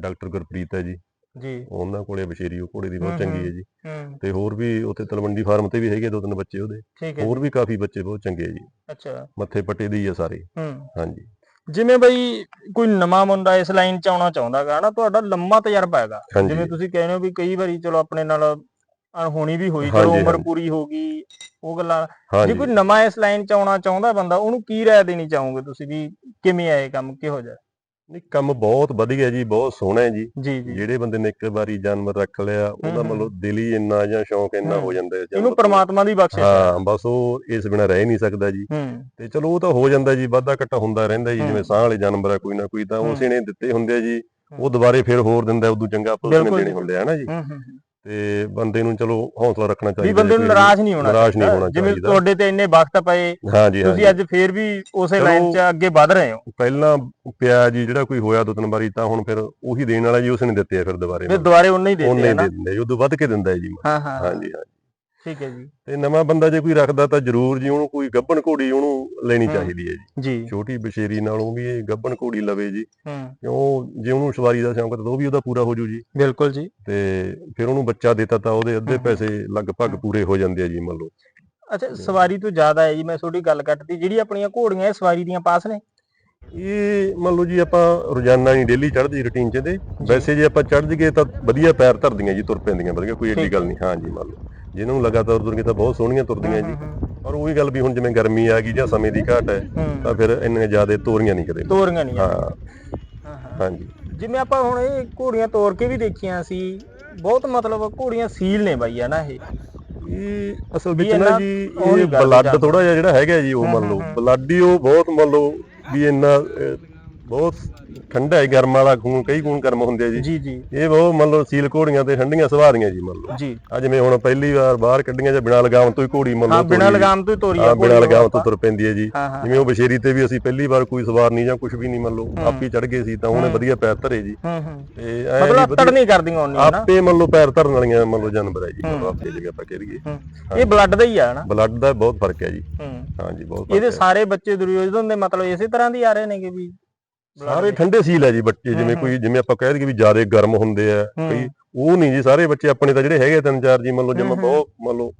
ਡਾਕਟਰ ਗੁਰਪ੍ਰੀਤ ਹੈ ਜੀ। ਜੀ। ਉਹਨਾਂ ਕੋਲੇ ਬਸ਼ੇਰੀ ਉਹ ਘੋੜੇ ਦੀ ਬਹੁਤ ਚੰਗੀ ਹੈ। ਜੀ। ਹੂੰ। ਤੇ ਹੋਰ ਵੀ ਉੱਥੇ ਤਲਵੰਡੀ ਫਾਰਮ ਤੇ ਵੀ ਹੈਗੇ ਦੋ ਤਿੰਨ ਬੱਚੇ ਉਹਦੇ। ਠੀਕ ਹੈ ਹੋਰ ਵੀ ਕਾਫੀ ਬੱਚੇ ਬਹੁਤ ਚੰਗੇ ਆ ਜੀ। ਅੱਛਾ। ਮੱਥੇ ਪੱਟੇ ਦੀ ਆ ਸਾਰੇ। ਹੂੰ। ਹਾਂਜੀ। ਜਿਵੇਂ ਬਈ ਕੋਈ ਨਵਾਂ ਮੁੰਡਾ ਇਸ ਲਾਈਨ ਚ ਆਉਣਾ ਚਾਹੁੰਦਾਗਾ ਨਾ ਤੁਹਾਡਾ ਲੰਮਾ ਤਜਰਬਾ ਹੈਗਾ। ਹਾਂਜੀ। ਜਿਵੇਂ ਤੁਸੀਂ ਕਹਿੰਦੇ ਹੋ ਵੀ ਕਈ ਵਾਰੀ ਚਲੋ ਆਪਣੇ ਨਾਲ ਅਣਹੋਣੀ ਵੀ ਹੋਈ ਹਾਂਜੀ, ਜਦੋਂ ਉਮਰ ਹਾਂਜੀ। ਪੂਰੀ ਹੋ ਗਈ ਉਹ ਗੱਲਾਂ। ਜੇ ਹਾਂਜੀ। ਕੋਈ ਨਵਾਂ ਇਸ ਲਾਈਨ ਚ ਆਉਣਾ ਚਾਹੁੰਦਾ ਬੰਦਾ ਉਹਨੂੰ ਕੀ ਰਾਏ ਦੇਣੀ ਚਾਹੋਗੇ ਤੁਸੀਂ ਵੀ ਕਿਵੇਂ ਆ ਇਹ ਕੰਮ ਕਿਹੋ ਜਿਹਾ? ਨਹੀਂ ਕੰਮ ਬਹੁਤ ਵਧੀਆ ਜੀ ਬਹੁਤ ਸੋਹਣਾ ਹੈ ਜੀ ਜੀ ਜੀ ਜਿਹੜੇ ਬੰਦੇ ਨੇ ਇੱਕ ਵਾਰੀ ਜਾਨਵਰ ਰੱਖ ਲਿਆ ਉਹਦਾ। ਮਤਲਬ ਦਿਲ ਹੀ ਇੰਨਾ ਜਾਂ ਸ਼ੌਂਕ ਇੰਨਾ ਹੂੰ। ਜਾਂਦਾ ਹੈ ਇਹਨੂੰ ਪ੍ਰਮਾਤਮਾ ਦੀ ਬਖਸ਼ਿਸ਼ ਹੈ ਬਸ ਉਹ ਇਸ ਬਿਨਾ ਰਹਿ ਨਹੀਂ ਸਕਦਾ ਜੀ ਤੇ ਚਲੋ ਉਹ ਤਾਂ ਹੋ ਜਾਂਦਾ ਜੀ ਵਾਧਾ ਘਟਾ ਹੁੰਦਾ ਰਹਿੰਦਾ ਜੀ। ਜਿਵੇਂ ਸਾਹ ਵਾਲੇ ਜਾਨਵਰ ਆ ਕੋਈ ਨਾ ਕੋਈ ਤਾਂ। ਉਸੇ ਨੇ ਦਿੱਤੇ ਹੁੰਦੇ ਆ ਜੀ ਉਹ। ਦੁਬਾਰੇ ਫਿਰ ਹੋਰ ਦਿੰਦਾ ਉਦੋਂ ਚੰਗਾ ਉਸਨੇ ਬਿਲਕੁਲ ਦੇਣੇ। ਹੁੰਦੇ ਆ ਨਾ ਜੀ ਤੇ ਬੰਦੇ ਨੂੰ ਚਲੋ ਹੌਸਲਾ ਰੱਖਣਾ ਚਾਹੀਦਾ ਵੀ ਬੰਦੇ ਨੂੰ ਨਿਰਾਸ਼ ਨਹੀਂ ਹੋਣਾ ਨਿਰਾਸ਼ ਨਹੀਂ ਚਾਹੀਦਾ। ਹੋਣਾ ਜਿਵੇਂ। ਤੁਹਾਡੇ ਤੇ ਇੰਨੇ ਵਕਤ ਪਏ ਤੁਸੀਂ ਅੱਜ ਫੇਰ ਵੀ ਉਸੇ ਲਾਈਨ 'ਚ ਅੱਗੇ ਵਧ ਰਹੇ ਹੋ। ਪਹਿਲਾਂ ਪਿਆ ਜੀ ਜਿਹੜਾ ਕੋਈ ਹੋਇਆ ਦੋ ਤਿੰਨ ਵਾਰੀ ਤਾਂ ਹੁਣ ਫਿਰ ਉਹੀ ਦੇਣ ਵਾਲਾ ਜੀ ਉਸਨੇ ਦਿੱਤੇ ਆ ਫਿਰ ਦੁਬਾਰੇ ਫਿਰ ਦੁਬਾਰੇ ਉਹਨੇ ਹੀ ਉਹਨੇ ਨਾ। ਦੇ ਦਿੰਦੇ ਜੀ ਉਦੋਂ ਵੱਧ ਕੇ ਦਿੰਦਾ ਹੈ ਜੀ। ਹਾਂ ਹਾਂ। ਹਾਂਜੀ ਹਾਂਜੀ। ਠੀਕ ਹੈ ਜੀ। ਤੇ ਨਵਾਂ ਬੰਦਾ ਜੇ ਕੋਈ ਰੱਖਦਾ ਤਾਂ ਜ਼ਰੂਰ ਜੀ ਉਹਨੂੰ ਕੋਈ ਗੱਭਣ ਘੋੜੀ ਉਹਨੂੰ ਲੈਣੀ। ਚਾਹੀਦੀ ਹੈ ਜੀ। ਛੋਟੀ ਬਸ਼ੇਰੀ ਨਾਲੋਂ ਵੀ ਇਹ ਗੱਭਣ ਘੋੜੀ ਲਵੇ ਜੀ। ਕਿਉਂ ਜੇ ਉਹਨੂੰ ਸਵਾਰੀ ਦਾ ਸ਼ੌਂਕ ਤਾਂ ਉਹ ਵੀ ਉਹਦਾ ਪੂਰਾ ਹੋ ਜੂ ਜੀ। ਬਿਲਕੁਲ ਜੀ। ਤੇ ਫਿਰ ਉਹਨੂੰ ਬੱਚਾ ਦਿੱਤਾ ਤਾਂ ਉਹਦੇ ਅੱਧੇ। ਪੈਸੇ ਲਗਭਗ ਪੂਰੇ ਹੋ ਜਾਂਦੇ ਆ ਜੀ ਮੰਨ ਲਓ। ਅੱਛਾ ਸਵਾਰੀ ਤੋਂ ਜ਼ਿਆਦਾ ਹੈ ਜੀ ਮੈਂ ਤੁਹਾਡੀ ਗੱਲ ਕੱਟਦੀ ਜਿਹੜੀ ਆਪਣੀਆਂ ਘੋੜੀਆਂ ਇਹ ਸਵਾਰੀ ਦੀਆਂ ਪਾਸ ਨੇ? ਇਹ ਮੰਨ ਲਓ ਜੀ ਆਪਾਂ ਰੋਜ਼ਾਨਾ ਹੀ ਡੇਲੀ ਚੜ੍ਹਦੀ ਰੁਟੀਨ ਚ ਤੇ ਵੈਸੇ ਜੇ ਆਪਾਂ ਚੜ੍ਹ ਜਗੇ ਤਾਂ ਵਧੀਆ ਪੈਰ ਧਰਦੀਆਂ ਜੀ ਤੁਰ ਪੈਂਦੀਆਂ ਵਧੀਆ ਕੋਈ ਏਡੀ ਠੀਕ ਗੱਲ ਨਹੀਂ। ਹਾਂ ਜੀ ਮੰਨ ਲਓ। ਜਿਹਨਾਂ ਨੂੰ ਲਗਾਤਾਰ ਤੁਰਨਗੇ ਤਾਂ ਬਹੁਤ ਸੋਹਣੀਆਂ ਤੁਰਦੀਆਂ ਜੀ। ਔਰ ਉਹੀ ਗੱਲ ਵੀ ਹੁਣ ਜਿਵੇਂ ਗਰਮੀ ਆ ਗਈ ਜਾਂ ਸਮੇਂ ਦੀ ਘਾਟ ਹੈ ਤਾਂ ਫਿਰ ਇੰਨੇ ਜ਼ਿਆਦਾ ਤੋਰੀਆਂ ਨਹੀਂ ਕਦੇ। ਤੋਰੀਆਂ ਨਹੀਂ ਹਾਂ। ਹਾਂਜੀ। ਜਿਵੇਂ ਆਪਾਂ ਹੁਣ ਇਹ ਘੋੜੀਆਂ ਤੋਰ ਕੇ ਵੀ ਦੇਖੀਆਂ ਸੀ ਬਹੁਤ ਮਤਲਬ ਘੋੜੀਆਂ ਸੀਲ ਨੇ ਬਾਈ ਆ ਨਾ ਇਹ? ਇਹ ਅਸਲ ਵਿੱਚ ਨਾ ਜੀ ਇਹ ਬਲੱਡ। ਥੋੜਾ ਜਿਹਾ ਜਿਹੜਾ ਹੈਗਾ ਜੀ ਉਹ ਮੰਨ ਲਓ। ਬਲੱਡ ਹੀ। ਉਹ ਬਹੁਤ ਮੰਨ ਲਓ ਵੀ ਇੰਨਾ ਬਹੁਤ ਠੰਡਾ ਹੈ ਗਰਮ ਵਾਲਾ ਖੂਨ ਕਈ ਖੂਨ ਗਰਮ ਹੁੰਦੇ ਆ ਜੀ। ਜੀ ਜੀ। ਇਹ ਬਹੁਤ ਮੰਨ ਲਓ ਸੀਲ ਘੋੜੀਆਂ ਤੇ ਠੰਡੀਆਂ ਸੁਭਾਰੀਆਂ ਜੀ ਮੰਨ ਲਓ। ਜੀ। ਆ ਜਿਵੇਂ ਹੁਣ ਪਹਿਲੀ ਵਾਰ ਬਾਹਰ ਕੱਢੀਆਂ ਜਾਂ ਬਿਨਾਂ ਲਗਾਮ ਤੋਂ ਹੀ ਘੋੜੀ ਮੰਨ ਹਾਂ ਲਓ ਬਿਨਾਂ ਤੋਰੀ- ਲਗਾਮ ਤੋਂ ਹੀ ਤੋਰੀਆਂ ਹਾਂ ਬਿਨਾਂ ਲਗਾਮ ਤੋਂ। ਤੁਰ ਪੈਂਦੀ ਹੈ ਜੀ। ਜਿਵੇਂ ਉਹ ਬਸ਼ੇਰੀ ਤੇ ਵੀ ਅਸੀਂ ਪਹਿਲੀ ਵਾਰ ਕੋਈ ਸਵਾਰ ਨਹੀਂ ਜਾਂ ਕੁਝ ਵੀ ਨਹੀਂ ਮੰਨ ਲਓ। ਆਪ ਚੜ ਗਏ ਸੀ ਤਾਂ ਉਹਨੇ। ਵਧੀਆ ਪੈਰ ਧਰੇ ਜੀ। ਹੂੰ ਹੂੰ। ਤੇ ਐਂ ਮਤਲਬ ਵੀ ਵਧੀਆ- ਨਹੀਂ ਕਰਦੀਆਂ ਉਹਨੀਆਂ ਨਾ ਆਪੇ ਮੰਨ ਲਓ ਪੈਰ ਧਰਨ ਵਾਲੀਆਂ ਮੰਨ ਲਓ ਜਾਨਵਰ ਹੈ ਜੀ। ਮਤਲਬ ਆਪੇ ਜਿਵੇਂ ਆਪਾਂ ਕਹਿ ਦਈਏ। ਹੂੰ। ਇਹ ਬਲੱਡ ਦਾ ਹੀ ਆ ਨਾ ਬਲੱਡ ਦਾ ਬਹੁਤ ਫ਼ਰਕ ਹੈ ਜੀ। ਹੂੰ। ਹਾਂਜੀ ਬਹੁਤ ਇਹਦੇ ਸਾਰੇ ਬੱਚੇ ਦੁਰਯੋਧਨ ਦੇ ਮਤਲਬ ਇਸੇ ਤਰ੍ਹਾਂ ਦੀ ਆ ਰਹੇ ਨੇਗੇ ਵੀ blood ਸਾਰੇ? ਠੰਡੇ ਸੀਲ ਹੈ ਜੀ ਬੱਚੇ ਜਿਵੇਂ ਕੋਈ ਜਿਵੇਂ ਆਪਾਂ ਕਹਿ ਦਈਏ ਵੀ ਜ਼ਿਆਦਾ ਗਰਮ ਹੁੰਦੇ ਆ ਕਈ ਉਹ ਨਹੀਂ ਜੀ ਸਾਰੇ ਬੱਚੇ ਆਪਣੇ ਤਾਂ ਜਿਹੜੇ ਹੈਗੇ ਤਿੰਨ ਚਾਰ ਜੀ ਮੰਨ ਲਓ ਜਿਵੇਂ। ਬਹੁਤ ਮੰਨ ਲਓ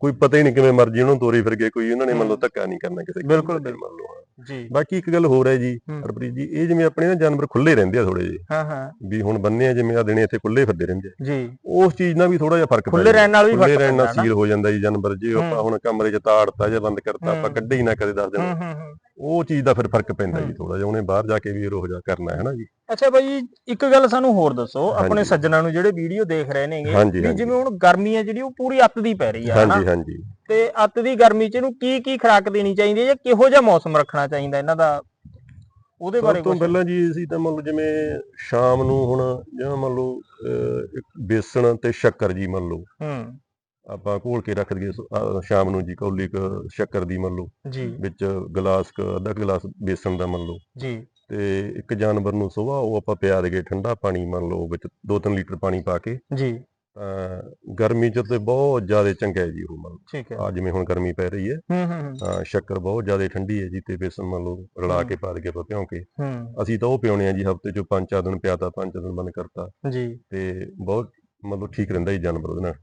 ਕੋਈ ਪਤਾ ਹੀ ਨਹੀਂ ਕਿਵੇਂ ਮਰਜ਼ੀ ਉਹਨੂੰ ਤੋਰੀ ਫਿਰ ਗਏ ਕੋਈ ਉਹਨਾਂ ਨੇ ਮੰਨ ਲਓ। ਧੱਕਾ ਨਹੀਂ ਕਰਨਾ ਕਿਸੇ ਬਿਲਕੁਲ, ਮੰਨ ਲਓ। ਜੀ ਬਾਕੀ ਇੱਕ ਗੱਲ ਹੋਰ ਹੈ ਜੀ। ਹਰਪ੍ਰੀਤ ਜੀ ਇਹ ਜਿਵੇਂ ਆਪਣੇ ਨਾ ਜਾਨਵਰ ਖੁੱਲੇ ਰਹਿੰਦੇ ਆ ਥੋੜੇ ਜਿਹੇ ਹਾਂ ਹਾਂ ਵੀ ਹੁਣ ਬੰਨੇ ਆ ਜਿਵੇਂ ਆ ਦਿਨੇ ਇੱਥੇ ਖੁੱਲੇ ਫਿਰਦੇ ਰਹਿੰਦੇ ਆ ਜੀ ਉਸ ਚੀਜ਼ ਨਾਲ ਵੀ ਥੋੜਾ ਜਿਹਾ ਫ਼ਰਕ ਪੈ ਖੁੱਲੇ। ਰਹਿਣ ਨਾਲ ਵੀ ਖੁੱਲੇ ਫ਼ਰਕ ਰਹਿਣ ਨਾਲ ਪੈਂਦਾ ਨਾ। ਸੀਲ ਹੋ ਜਾਂਦਾ ਜੀ ਜਾਨਵਰ ਜੇ। ਆਪਾਂ ਹੁਣ ਕਮਰੇ 'ਚ ਤਾੜਤਾ ਜਾਂ ਬੰਦ ਕਰਤਾ ਆਪਾਂ। ਕੱਢੇ ਹੀ ਨਾ ਕਦੇ ਦੱਸ ਦਿਨ ਹੂੰ ਹੂੰ ਹੂੰ ਉਹ ਚੀਜ਼ ਦਾ ਫਿਰ ਫ਼ਰਕ ਪੈਂਦਾ ਜੀ। ਥੋੜਾ ਜਿਹਾ ਉਹਨੇ ਬਾਹਰ ਜਾ ਕੇ ਵੀ ਰੋਹ ਜਾ ਕਰਨਾ ਹੈ ਨਾ ਜੀ ਅੱਛਾ ਬਾਈ ਇੱਕ ਗੱਲ ਸਾਨੂੰ ਹੋਰ ਦੱਸੋ ਆਪਣੇ। ਸੱਜਣਾ ਨੂੰ ਜਿਹੜੇ ਵੀਡੀਓ ਦੇਖ ਰਹੇ ਨੇਗੇ ਵੀ। ਜਿਵੇਂ ਹੁਣ ਗਰਮੀ ਹੈ ਜਿਹੜੀ ਉਹ ਪੂਰੀ ਅੱਤ ਦੀ ਪੈ ਰਹੀ ਹੈ ਹਨਾ? ਹਾਂਜੀ ਹਾਂਜੀ। ਤੇ ਅੱਤ ਦੀ ਗਰਮੀ ਚ ਇਹਨੂੰ ਕੀ ਕੀ ਖੁਰਾਕ ਦੇਣੀ ਚਾਹੀਦੀ ਹੈ ਜਾਂ ਕਿਹੋ ਜਿਹਾ ਮੌਸਮ ਰੱਖਣਾ ਚਾਹੀਦਾ ਇਹਨਾਂ ਦਾ? ਉਹਦੇ ਬਾਰੇ ਸਭ ਤੋਂ ਪਹਿਲਾਂ ਜੀ ਅਸੀਂ ਤਾਂ ਮੰਨ ਲਓ ਜਿਵੇਂ ਸ਼ਾਮ ਨੂੰ ਹੁਣ ਜਿਵੇਂ ਮੰਨ ਲਓ ਬੇਸਣ ਤੇ ਸ਼ੱਕਰ ਜੀ ਮੰਨ ਲਓ। ਹੂੰ। ਆਪਾਂ ਘੋਲ ਕੇ ਰੱਖ ਦਈਏ ਸ਼ਾਮ ਨੂੰ ਜੀ ਕੌਲੀ ਕੁ ਸ਼ੱਕਰ ਦੀ ਮੰਨ ਲਓ। ਜੀ। ਵਿੱਚ ਗਲਾਸ ਕੁ ਅੱਧਾ ਗਲਾਸ ਬੇਸਣ ਦਾ ਮੰਨ ਲਓ। ਜੀ। ਤੇ ਇੱਕ ਜਾਨਵਰ ਨੂੰ ਸੁਬਾਹ ਉਹ ਆਪਾਂ ਪਿਆ ਦੇਗੇ ਠੰਡਾ ਪਾਣੀ ਮੰਨ ਲਓ ਵਿੱਚ 2-3 ਲੀਟਰ ਪਾਣੀ ਪਾ ਕੇ। ਜੀ। ਤਾਂ ਗਰਮੀ ਚ ਤੇ ਬਹੁਤ ਜ਼ਿਆਦਾ ਚੰਗਾ ਹੈ ਜੀ ਉਹ ਮੰਨ ਠੀਕ ਹੈ। ਆ ਜਿਵੇਂ ਹੁਣ ਗਰਮੀ ਪੈ ਰਹੀ ਹੈ। ਹੂੰ ਹੂੰ ਹੂੰ, ਸ਼ੱਕਰ ਬਹੁਤ ਜ਼ਿਆਦਾ ਠੰਡੀ ਹੈ ਜੀ ਤੇ ਬੇਸਣ ਮੰਨ ਲਓ ਰਲਾ ਕੇ ਪਾ ਦੇਗੇ ਆਪਾਂ ਭਿਉਂ ਕੇ। ਹੂੰ। ਅਸੀਂ ਤਾਂ ਉਹ ਪਿਉਣੇ ਆ ਜੀ ਹਫ਼ਤੇ ਚ ਪੰਜ ਚਾਰ ਦਿਨ ਪਿਆਤਾ ਪੰਜ ਦਿਨ ਬੰਦ ਕਰਤਾ। ਜੀ। ਤੇ ਬਹੁਤ ਮਤਲਬ ਠੀਕ ਰਹਿੰਦਾ ਜੀ ਜਾਨਵਰ ਉਹਦੇ ਨਾਲ।